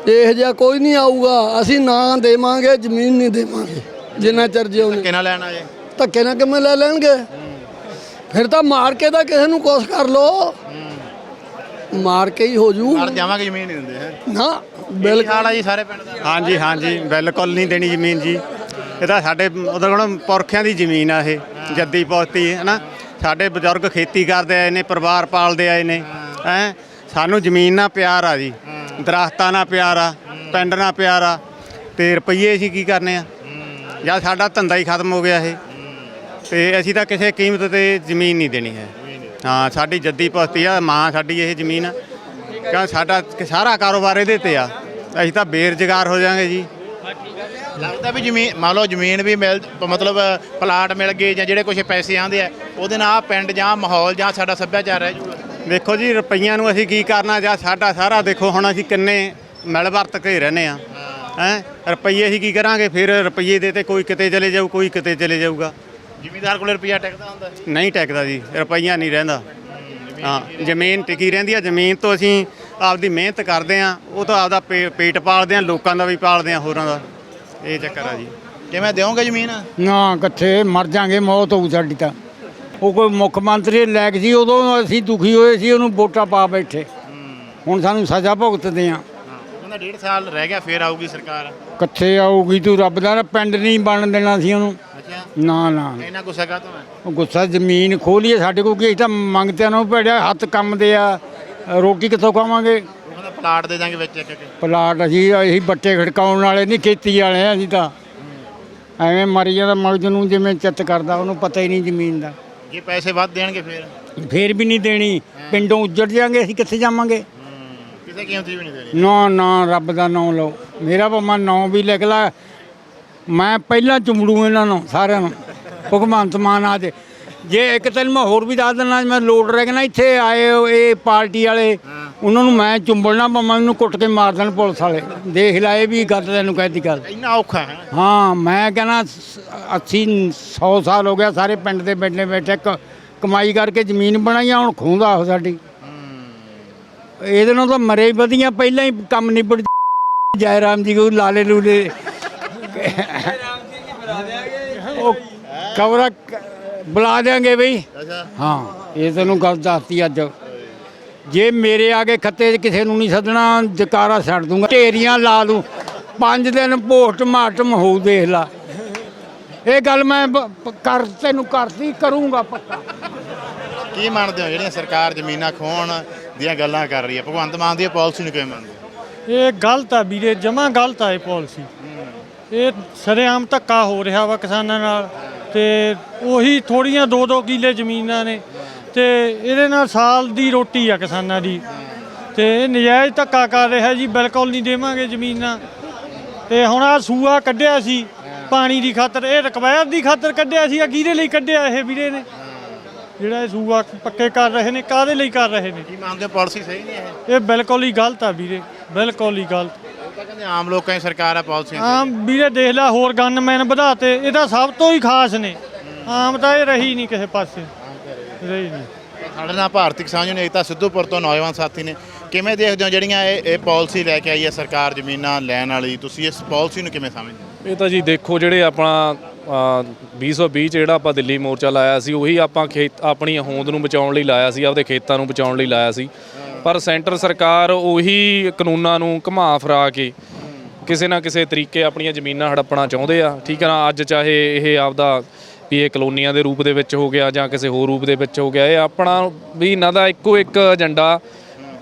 ਇਹ ਜਿਹਾ ਕੋਈ ਨਹੀਂ ਆਊਗਾ ਅਸੀਂ ਨਾ ਦੇਵਾਂਗੇ ਜ਼ਮੀਨ ਨਹੀਂ ਦੇਵਾਂਗੇ ਜਿੰਨਾ ਚਿਰ ਜਿਉਣੇ ਕਿਹਨਾਂ ਲੈਣਾ ਜੇ ਧੱਕੇ ਨਾਲ ਕਿਵੇਂ ਲੈ ਲੈਣਗੇ? ਫਿਰ ਤਾਂ ਮਾਰ ਕੇ ਤਾਂ ਕਿਸੇ ਨੂੰ ਕੁਛ ਕਰ ਲੋ ਮਾਰ ਕੇ ਹੀ ਹੋ ਜੂ। ਨਾਲ ਜਾਵਾਂਗੇ ਜ਼ਮੀਨ ਨਹੀਂ ਦਿੰਦੇ ਹੈ ਨਾ ਬਿਲ ਬਿਲਕੁਲ। ਹਾਲ ਆ ਜੀ ਸਾਰੇ ਪਿੰਡ ਦਾ। ਹਾਂਜੀ ਹਾਂਜੀ ਬਿਲਕੁਲ ਨਹੀਂ ਦੇਣੀ ਜ਼ਮੀਨ ਜੀ। ਇਹ ਤਾਂ ਸਾਡੇ ਉਹਦਾ ਕੋਲ ਪੁਰਖਿਆਂ ਦੀ ਜ਼ਮੀਨ ਆ ਇਹ ਜੱਦੀ ਪੋਤੀ ਹੈ ਨਾ ਸਾਡੇ ਬਜ਼ੁਰਗ ਖੇਤੀ ਕਰਦੇ ਆਏ ਨੇ ਪਰਿਵਾਰ ਪਾਲਦੇ ਆਏ ਨੇ ਹੈ। ਸਾਨੂੰ ਜ਼ਮੀਨ ਨਾਲ ਪਿਆਰ ਆ ਜੀ। ਦਰਖਤਾਂ ਨਾਲ ਪਿਆਰ ਆ ਪਿੰਡ ਨਾਲ ਪਿਆਰ ਆ ਤੇ ਰੁਪਈਏ ਅਸੀਂ ਕੀ ਕਰਨੇ ਆ? ਜਾਂ ਸਾਡਾ ਧੰਦਾ ਹੀ ਖਤਮ ਹੋ ਗਿਆ ਇਹ। ਤੇ ਅਸੀਂ ਤਾਂ ਕਿਸੇ ਕੀਮਤ ਤੇ ਜ਼ਮੀਨ ਨਹੀਂ ਦੇਣੀ ਹੈ। ਹਾਂ ਸਾਡੀ ਜੱਦੀ ਪੋਤੀ ਆ ਮਾਂ ਸਾਡੀ ਇਹ ਜ਼ਮੀਨ ਆ। ਕਿਉਂ ਸਾਡਾ ਸਾਰਾ ਕਾਰੋਬਾਰ ਇਹਦੇ ਤੇ ਆ। ਅਸੀਂ ਤਾਂ ਬੇਰੁਜ਼ਗਾਰ ਹੋ ਜਾਾਂਗੇ ਜੀ। ਲੱਗਦਾ ਵੀ ਜ਼ਮੀਨ ਮੰਨ ਲਓ ਜ਼ਮੀਨ ਵੀ ਮਿਲ ਮਤਲਬ ਪਲਾਟ ਮਿਲ ਗਏ ਜਾਂ ਜਿਹੜੇ ਕੁਝ ਪੈਸੇ ਆਂਦੇ ਆ ਉਹਦੇ ਨਾਲ ਆਹ ਪਿੰਡ ਜਾਂ ਮਾਹੌਲ ਜਾਂ ਸਾਡਾ ਸੱਭਿਆਚਾਰ ਰਹਿ ਜਾਊਗਾ ਦੇਖੋ ਜੀ ਰੁਪਈਆਂ ਨੂੰ ਅਸੀਂ ਕੀ ਕਰਨਾ ਜਾਂ ਸਾਡਾ ਸਾਰਾ ਦੇਖੋ ਹੁਣ ਅਸੀਂ ਕਿੰਨੇ ਮਿਲ ਵਰਤ ਕੇ ਰਹਿੰਦੇ ਆ ਹੈ? ਰੁਪਈਏ ਅਸੀਂ ਕੀ ਕਰਾਂਗੇ? ਫਿਰ ਰੁਪਈਏ ਦੇ ਤੇ ਕੋਈ ਕਿਤੇ ਚਲੇ ਜਾਊ ਕੋਈ ਕਿਤੇ ਚਲੇ ਜਾਊਗਾ। ਜ਼ਿਮੀਦਾਰ ਕੋਲੇ ਰੁਪਿਆ ਟਿਕਦਾ ਹੁੰਦਾ? ਨਹੀਂ ਟਿਕਦਾ ਜੀ ਰੁਪਈਆ ਨਹੀਂ ਰਹਿੰਦਾ। ਹਾਂ ਜ਼ਮੀਨ ਟਿਕੀ ਰਹਿੰਦੀ ਆ ਜ਼ਮੀਨ ਤੋਂ ਅਸੀਂ ਆਪਦੀ ਮਿਹਨਤ ਕਰਦੇ ਆ ਉਹ ਤਾਂ ਆਪਦਾ ਪੇ- ਪੇਟ ਪਾਲਦੇ ਆ ਲੋਕਾਂ ਦਾ ਵੀ ਪਾਲਦੇ ਆ ਹੋਰਾਂ ਦਾ। ਇਹ ਚੱਕਰ ਆ ਜੀ। ਕਿਵੇਂ ਦਿਓਗੇ ਜ਼ਮੀਨ? ਨਾ ਕਿੱਥੇ ਮਰ ਜਾਾਂਗੇ ਮੌਤ ਹੋਊ ਸਾਡੀ ਤਾਂ। ਉਹ ਕੋਈ ਮੁੱਖ ਮੰਤਰੀ ਲੈ ਕੇ ਸੀ ਉਦੋਂ ਅਸੀਂ ਦੁਖੀ ਹੋਏ ਸੀ ਉਹਨੂੰ ਵੋਟਾਂ ਪਾ ਬੈਠੇ। ਹੁਣ ਸਾਨੂੰ ਸਜ਼ਾ ਭੁਗਤਦੇ ਆ। ਕਹਿੰਦਾ ਡੇਢ ਸਾਲ ਰਹਿ ਗਿਆ ਫੇਰ ਆਊਗੀ ਸਰਕਾਰ। ਕਿੱਥੇ ਆਊਗੀ ਤੂੰ ਰੱਬ ਦਾ ਨਾ ਪਿੰਡ ਨਹੀਂ ਬਣ ਦੇਣਾ ਸੀ ਉਹਨੂੰ। ਅੱਛਾ ਨਾ ਨਾ। ਇੰਨਾ ਗੁੱਸਾ ਕਾਹਤੋਂ ਹੈ? ਉਹ ਗੁੱਸਾ ਜ਼ਮੀਨ ਖੋਲੀਏ ਸਾਡੇ ਕੋਲ ਕੀ ਅਸੀਂ ਤਾਂ ਮੰਗਤਿਆਂ ਨੂੰ ਭੇੜਿਆ ਹੱਥ ਕੰਮ ਦੇ ਆ। ਰੋਟੀ ਕਿੱਥੋਂ ਖਾਵਾਂਗੇ? ਪਲਾਟ ਦੇ ਦਾਂਗੇ ਵਿੱਚ ਇੱਕ ਇੱਕ। ਪਲਾਟ ਅਸੀਂ ਅਸੀਂ ਬੱਟੇ ਖੜਕਾਉਣ ਵਾਲੇ ਨਹੀਂ ਖੇਤੀ ਵਾਲੇ ਆ ਅਸੀਂ ਤਾਂ। ਐਵੇਂ ਮਰੀ ਜਾਂਦਾ ਮਗਜ ਨੂੰ ਜਿਵੇਂ ਚਿੱਤ ਕਰਦਾ ਉਹਨੂੰ ਪਤਾ ਹੀ ਨਹੀਂ ਜ਼ਮੀਨ ਦਾ। ਜੇ ਪੈਸੇ ਵੱਧ ਦੇਣਗੇ ਫੇਰ? ਫੇਰ ਵੀ ਨਹੀਂ ਦੇਣੀ। ਪਿੰਡੋਂ ਉੱਜੜ ਜਾਾਂਗੇ ਅਸੀਂ ਕਿੱਥੇ ਜਾਵਾਂਗੇ? ਕਿਸੇ ਕੀਮਤ ਵੀ ਨਹੀਂ ਦੇਣੀ। ਨਾ ਨਾ ਰੱਬ ਦਾ ਨਾਮ ਲਓ। ਮੇਰਾ ਭਾਵੇਂ ਨਾਂ ਵੀ ਲਿਖ ਲੈ ਮੈਂ ਪਹਿਲਾਂ ਚੁੰਮੜੂ ਇਹਨਾਂ ਨੂੰ ਸਾਰਿਆਂ ਨੂੰ ਭਗਵੰਤ ਮਾਨ ਆ ਜੇ ਜੇ ਇੱਕ ਤੈਨੂੰ ਮੈਂ ਹੋਰ ਵੀ ਦੱਸ ਦਿੰਦਾ ਮੈਂ ਲੋਡ ਰਹਿ ਗਿਆ ਨਾ ਇੱਥੇ ਆਏ ਹੋ ਇਹ ਪਾਰਟੀ ਵਾਲੇ ਉਹਨਾਂ ਨੂੰ ਮੈਂ ਚੁੰਬੜਨਾ ਭਾਵੇਂ ਮੈਨੂੰ ਕੁੱਟ ਕੇ ਮਾਰ ਦੇਣ ਪੁਲਿਸ ਵਾਲੇ। ਦੇਖ ਲੈ ਇਹ ਵੀ ਗੱਲ ਤੈਨੂੰ ਕਹਿਤੀ ਗੱਲ। ਇੰਨਾ ਔਖਾ ਹੈ। ਹਾਂ ਮੈਂ ਕਹਿੰਦਾ 80 100 ਸਾਲ ਹੋ ਗਿਆ ਸਾਰੇ ਪਿੰਡ ਦੇ ਬੈਠੇ ਬੈਠੇ ਕਮਾਈ ਕਰਕੇ ਜ਼ਮੀਨ ਬਣਾਈ ਆ ਹੁਣ ਖੂੰਦਾ ਉਹ ਸਾਡੀ। ਇਹਦੇ ਨਾਲ ਤਾਂ ਮਰੇ ਹੀ ਵਧੀਆ ਪਹਿਲਾਂ ਹੀ ਕੰਮ ਨਿਬੜ ਜੈ ਰਾਮ ਜੀ ਕੋ ਲਾਲੇ ਲੂਲੇ ਉਹ ਕਵਰਾ ਬੁਲਾ ਦਿਆਂਗੇ ਬਈ। ਹਾਂ ਇਹ ਤੈਨੂੰ ਗੱਲ ਦੱਸਤੀ ਅੱਜ। ਜੇ ਮੇਰੇ ਆ ਕੇ ਖੱਤੇ 'ਚ ਕਿਸੇ ਨੂੰ ਨਹੀਂ ਸੱਦਣਾ ਜਕਾਰਾ ਛੱਡ ਦੂੰਗਾ। ਢੇਰੀਆਂ ਲਾ ਦੂੰ। ਪੰਜ ਦਿਨ ਪੋਸਟ ਮਾਰਟਮ ਹੋਊ ਦੇਖ ਲਾ। ਇਹ ਗੱਲ ਮੈਂ ਕਰ ਤੈਨੂੰ ਕਰਦੀ ਕਰੂੰਗਾ ਪੱਕਾ। ਕੀ ਮੰਨਦੇ ਹੋ? ਜਿਹੜੀਆਂ ਸਰਕਾਰ ਜ਼ਮੀਨਾਂ ਖੋਣ ਦੀਆਂ ਗੱਲਾਂ ਕਰ ਰਹੀ ਹੈ ਭਗਵੰਤ ਮਾਨ ਦੀ ਪਾਲਿਸੀ ਨੂੰ ਕਿਵੇਂ ਮੰਨਦੇ? ਇਹ ਗਲਤ ਆ ਵੀਰੇ ਜਮਾ ਗਲਤ ਆ ਇਹ ਪਾਲਿਸੀ। ਇਹ ਸਰੇਆਮ ਧੱਕਾ ਹੋ ਰਿਹਾ ਵਾ ਕਿਸਾਨਾਂ ਨਾਲ ਤੇ ਉਹੀ ਥੋੜੀਆਂ 2-2 ਕਿੱਲੇ ਜ਼ਮੀਨਾਂ ਨੇ ਤੇ ਇਹਦੇ ਨਾਲ ਸਾਲ ਦੀ ਰੋਟੀ ਆ ਕਿਸਾਨਾਂ ਦੀ ਤੇ ਇਹ ਨਜਾਇਜ਼ ਧੱਕਾ ਕਰ ਰਿਹਾ ਜੀ ਬਿਲਕੁਲ ਨਹੀਂ ਦੇਵਾਂਗੇ ਜ਼ਮੀਨਾਂ। ਤੇ ਹੁਣ ਆ ਸੂਆ ਕੱਢਿਆ ਸੀ ਪਾਣੀ ਦੀ ਖਾਤਰ ਇਹ ਰਕਬੈਤ ਦੀ ਖਾਤਰ ਕੱਢਿਆ ਸੀ ਆ ਕਿਹਦੇ ਲਈ ਕੱਢਿਆ ਇਹ ਵੀਰੇ ਨੇ? ਜਿਹੜਾ ਇਹ ਸੂਆ ਪੱਕੇ ਕਰ ਰਹੇ ਨੇ ਕਾਦੇ ਲਈ ਕਰ ਰਹੇ ਨੇ? ਕੀ ਮੰਨਦੇ ਹੋ ਪਾਲਿਸੀ ਸਹੀ ਨਹੀਂ ਹੈ ਇਹ ਬਿਲਕੁਲ ਹੀ ਗਲਤ ਆ ਵੀਰੇ ਬਿਲਕੁਲ ਹੀ ਗਲਤ। ਕਹਿੰਦੇ ਆਮ ਲੋਕਾਂ ਦੀ ਸਰਕਾਰ ਆ ਪਾਲਿਸੀਆਂ। ਆਮ ਵੀਰੇ ਦੇਖ ਲੈ ਹੋਰ ਗਨਮੈਨ ਵਧਾਤੇ ਇਹ ਤਾਂ ਸਭ ਤੋਂ ਹੀ ਖਾਸ ਨੇ। ਆਮ ਤਾਂ ਇਹ ਰਹੀ ਨਹੀਂ ਕਿਸੇ ਪਾਸੇ। ਰਹੀ ਨਹੀਂ। ਸਾਡੇ ਨਾਲ ਭਾਰਤੀ ਕਿਸਾਨ ਯੂਨੀਅਨ ਏਕਤਾ ਸਿੱਧੂਪੁਰ ਤੋਂ ਨੌਜਵਾਨ ਸਾਥੀ ਨੇ। ਕਿਵੇਂ ਦੇਖਦੇ ਹੋ ਜਿਹੜੀਆਂ ਇਹ ਇਹ ਪਾਲਿਸੀ ਲੈ ਕੇ ਆਈ ਹੈ ਸਰਕਾਰ ਜ਼ਮੀਨਾਂ ਲੈਣ ਵਾਲੀ? ਤੁਸੀਂ ਇਸ ਪਾਲਿਸੀ ਨੂੰ ਕਿਵੇਂ ਸਮਝਦੇ ਹੋ? ਇਹ ਤਾਂ ਜੀ ਦੇਖੋ ਜਿਹੜੇ ਆਪਣਾ 2020 ਚ ਜਿਹੜਾ ਆਪਾਂ ਦਿੱਲੀ ਮੋਰਚਾ ਲਾਇਆ ਸੀ, ਉਹੀ ਆਪਾਂ ਖੇਤ, ਆਪਣੀ ਹੋਂਦ ਨੂੰ ਬਚਾਉਣ ਲਈ ਲਾਇਆ ਸੀ, ਆਪਦੇ ਖੇਤਾਂ ਨੂੰ ਬਚਾਉਣ ਲਈ ਲਾਇਆ ਸੀ। ਪਰ ਸੈਂਟਰ ਸਰਕਾਰ ਉਹੀ ਕਾਨੂੰਨਾਂ ਨੂੰ ਘੁਮਾ ਫਰਾ ਕੇ ਕਿਸੇ ਨਾ ਕਿਸੇ ਤਰੀਕੇ ਆਪਣੀਆਂ ਜ਼ਮੀਨਾਂ ਹੜੱਪਣਾ ਚਾਹੁੰਦੇ ਆ। ਠੀਕ ਹੈ ਨਾ, ਅੱਜ ਚਾਹੇ ਇਹ ਆਪਦਾ ਵੀ ਇਹ ਕਲੋਨੀਆਂ ਦੇ ਰੂਪ ਦੇ ਵਿੱਚ ਹੋ ਗਿਆ ਜਾਂ ਕਿਸੇ ਹੋਰ ਰੂਪ ਦੇ ਵਿੱਚ ਹੋ ਗਿਆ, ਇਹ ਆਪਣਾ ਵੀ ਇਹਨਾਂ ਦਾ ਇੱਕੋ ਇੱਕ ਏਜੰਡਾ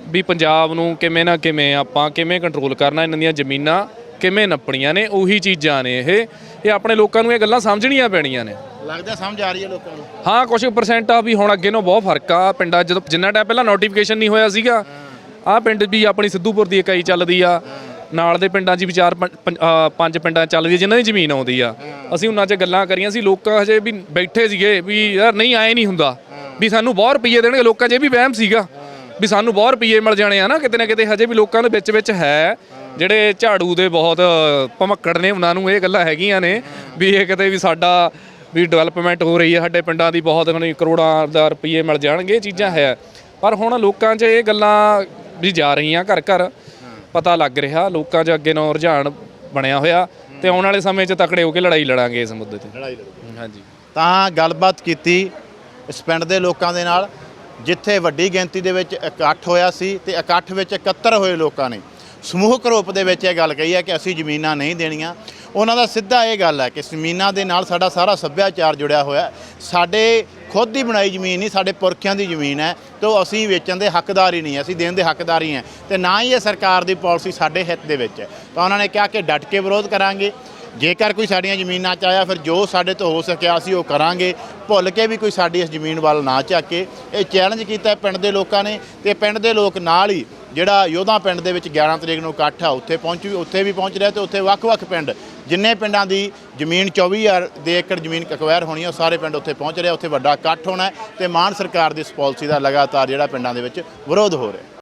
ਵੀ ਪੰਜਾਬ ਨੂੰ ਕਿਵੇਂ ਨਾ ਕਿਵੇਂ ਆਪਾਂ ਕਿਵੇਂ ਕੰਟਰੋਲ ਕਰਨਾ, ਇਹਨਾਂ ਦੀਆਂ ਜ਼ਮੀਨਾਂ ਕਿਵੇਂ ਨੱਪਣੀਆਂ ਨੇ ਉਹੀ ਚੀਜ਼ਾਂ ਨੇ ਇਹ। ਇਹ ਆਪਣੇ ਲੋਕਾਂ ਨੂੰ ਇਹ ਗੱਲਾਂ ਸਮਝਣੀਆਂ ਪੈਣੀਆਂ ਨੇ। ਲੱਗਦਾ ਸਮਝ ਆ ਰਹੀ ਹੈ ਲੋਕਾਂ ਨੂੰ। ਹਾਂ ਕੁਝ ਪਰਸੈਂਟ ਆ ਵੀ ਹੁਣ ਅੱਗੇ ਨੂੰ ਬਹੁਤ ਫ਼ਰਕ ਆ। ਪਿੰਡਾਂ ਜਦੋਂ ਜਿੰਨਾ ਟਾਈਮ ਪਹਿਲਾਂ ਨੋਟੀਫਿਕੇਸ਼ਨ ਨਹੀਂ ਹੋਇਆ ਸੀਗਾ ਆ ਪਿੰਡ ਵੀ ਆਪਣੀ ਸਿੱਧੂਪੁਰ ਦੀ ਇਕਾਈ ਚੱਲਦੀ ਆ। ਨਾਲ ਦੇ ਪਿੰਡਾਂ 'ਚ ਵੀ ਚਾਰ ਪੰਜ- ਪਿੰਡਾਂ ਚੱਲਦੀ ਜਿਨ੍ਹਾਂ ਦੀ ਜ਼ਮੀਨ ਆਉਂਦੀ ਆ। ਅਸੀਂ ਉਹਨਾਂ 'ਚ ਗੱਲਾਂ ਕਰੀਆਂ ਸੀ ਲੋਕ ਹਜੇ ਵੀ ਬੈਠੇ ਸੀਗੇ ਵੀ ਯਾਰ ਨਹੀਂ ਆਏ ਨਹੀਂ ਹੁੰਦਾ। ਵੀ ਸਾਨੂੰ ਬਹੁਤ ਰੁਪਈਏ ਦੇਣਗੇ ਲੋਕਾਂ 'ਚ ਇਹ ਵੀ ਵਹਿਮ ਸੀਗਾ। ਵੀ ਸਾਨੂੰ ਬਹੁਤ ਰੁਪਏ ਮਿਲ ਜਾਣੇ ਆ ਨਾ ਕਿਤੇ ਨਾ ਕਿਤੇ ਹਜੇ ਵੀ ਲੋਕਾਂ ਦੇ ਵਿੱਚ ਵਿੱਚ ਹੈ। ਜਿਹੜੇ ਝਾੜੂ ਦੇ ਬਹੁਤ ਭਮੱਕੜ ਨੇ ਉਹਨਾਂ ਨੂੰ ਇਹ ਗੱਲਾਂ ਹੈਗੀਆਂ ਨੇ ਵੀ ਇਹ ਕਿਤੇ ਵੀ ਸਾਡਾ ਵੀ ਡਿਵੈਲਪਮੈਂਟ ਹੋ ਰਹੀ ਹੈ ਸਾਡੇ ਪਿੰਡਾਂ ਦੀ ਬਹੁਤ ਖਣੀ ਕਰੋੜਾਂ ਦਾ ਰੁਪਏ ਮਿਲ ਜਾਣਗੇ ਇਹ ਚੀਜ਼ਾਂ ਹੈ। ਪਰ ਹੁਣ ਲੋਕਾਂ 'ਚ ਇਹ ਗੱਲਾਂ ਵੀ ਜਾ ਰਹੀਆਂ ਘਰ ਘਰ ਪਤਾ ਲੱਗ ਰਿਹਾ ਲੋਕਾਂ 'ਚ ਅੱਗੇ ਨੂੰ ਰੁਝਾਨ ਬਣਿਆ ਹੋਇਆ ਤੇ ਆਉਣ ਵਾਲੇ ਸਮੇਂ 'ਚ ਤਕੜੇ ਹੋ ਕੇ ਲੜਾਈ ਲੜਾਂਗੇ ਇਸ ਮੁੱਦੇ ਤੇ। ਲੜਾਈ ਹਾਂਜੀ। ਤਾਂ ਗੱਲਬਾਤ ਕੀਤੀ ਇਸ ਪਿੰਡ ਦੇ ਲੋਕਾਂ ਦੇ ਨਾਲ ਜਿੱਥੇ ਵੱਡੀ ਗਿਣਤੀ ਦੇ ਵਿੱਚ ਇਕੱਠ ਹੋਇਆ ਸੀ ਤੇ ਇਕੱਠ ਵਿੱਚ ਇਕੱਤਰ ਹੋਏ ਲੋਕਾਂ ਨੇ। ਸਮੂਹਕ ਰੂਪ ਦੇ ਵਿੱਚ ਇਹ ਗੱਲ ਕਹੀ ਹੈ ਕਿ ਅਸੀਂ ਜ਼ਮੀਨਾਂ ਨਹੀਂ ਦੇਣੀਆਂ। ਉਹਨਾਂ ਦਾ ਸਿੱਧਾ ਇਹ ਗੱਲ ਹੈ ਕਿ ਜ਼ਮੀਨਾਂ ਦੇ ਨਾਲ ਸਾਡਾ ਸਾਰਾ ਸੱਭਿਆਚਾਰ ਜੁੜਿਆ ਹੋਇਆ ਸਾਡੇ ਖੁਦ ਦੀ ਬਣਾਈ ਜ਼ਮੀਨ ਨਹੀਂ, ਸਾਡੇ ਪੁਰਖਿਆਂ ਦੀ ਜ਼ਮੀਨ ਹੈ ਤੇ ਉਹ ਅਸੀਂ ਵੇਚਣ ਦੇ ਹੱਕਦਾਰ ਹੀ ਨਹੀਂ ਅਸੀਂ ਦੇਣ ਦੇ ਹੱਕਦਾਰ ਹੀ ਹਾਂ। ਤੇ ਨਾ ਹੀ ਇਹ ਸਰਕਾਰ ਦੀ ਪਾਲਿਸੀ ਸਾਡੇ ਹਿੱਤ ਦੇ ਵਿੱਚ ਹੈ। ਤਾਂ ਉਹਨਾਂ ਨੇ ਕਿਹਾ ਕਿ ਡਟ ਕੇ ਵਿਰੋਧ ਕਰਾਂਗੇ। ਜੇਕਰ ਕੋਈ ਸਾਡੀਆਂ ਜ਼ਮੀਨਾਂ 'ਚ ਆਇਆ, ਫਿਰ ਜੋ ਸਾਡੇ ਤੋਂ ਹੋ ਸਕਿਆ ਅਸੀਂ ਉਹ ਕਰਾਂਗੇ। ਭੁੱਲ ਕੇ ਵੀ ਕੋਈ ਸਾਡੀ ਇਸ ਜ਼ਮੀਨ ਵੱਲ ਨਾ ਝਾਕੇ। ਇਹ ਚੈਲੰਜ ਕੀਤਾ ਪਿੰਡ ਦੇ ਲੋਕਾਂ ਨੇ ਤੇ ਪਿੰਡ ਦੇ ਲੋਕ ਨਾਲ ਹੀ ਜਿਹੜਾ ਯੋਧਾ ਪਿੰਡ ਦੇ ਵਿੱਚ 11 ਤਰੀਕ ਨੂੰ ਇਕੱਠ ਆ, ਉੱਥੇ ਪਹੁੰਚ ਵੀ ਉੱਥੇ ਵੀ ਪਹੁੰਚ ਰਿਹਾ ਤੇ ਉੱਥੇ ਵੱਖ-ਵੱਖ ਪਿੰਡ, ਜਿੰਨੇ ਪਿੰਡਾਂ ਦੀ ਜ਼ਮੀਨ 24000 ਦੇ ਏਕੜ ਜ਼ਮੀਨ ਅਕਵਾਇਰ ਹੋਣੀ ਹੈ ਉਹ ਸਾਰੇ ਪਿੰਡ ਉੱਥੇ ਪਹੁੰਚ ਰਿਹਾ, ਉੱਥੇ ਵੱਡਾ ਇਕੱਠ ਹੋਣਾ ਹੈ ਤੇ ਮਾਨ ਸਰਕਾਰ ਦੀ ਇਸ ਪਾਲਿਸੀ ਦਾ ਲਗਾਤਾਰ ਜਿਹੜਾ ਪਿੰਡਾਂ ਦੇ ਵਿੱਚ ਵਿਰੋਧ ਹੋ ਰਿਹਾ।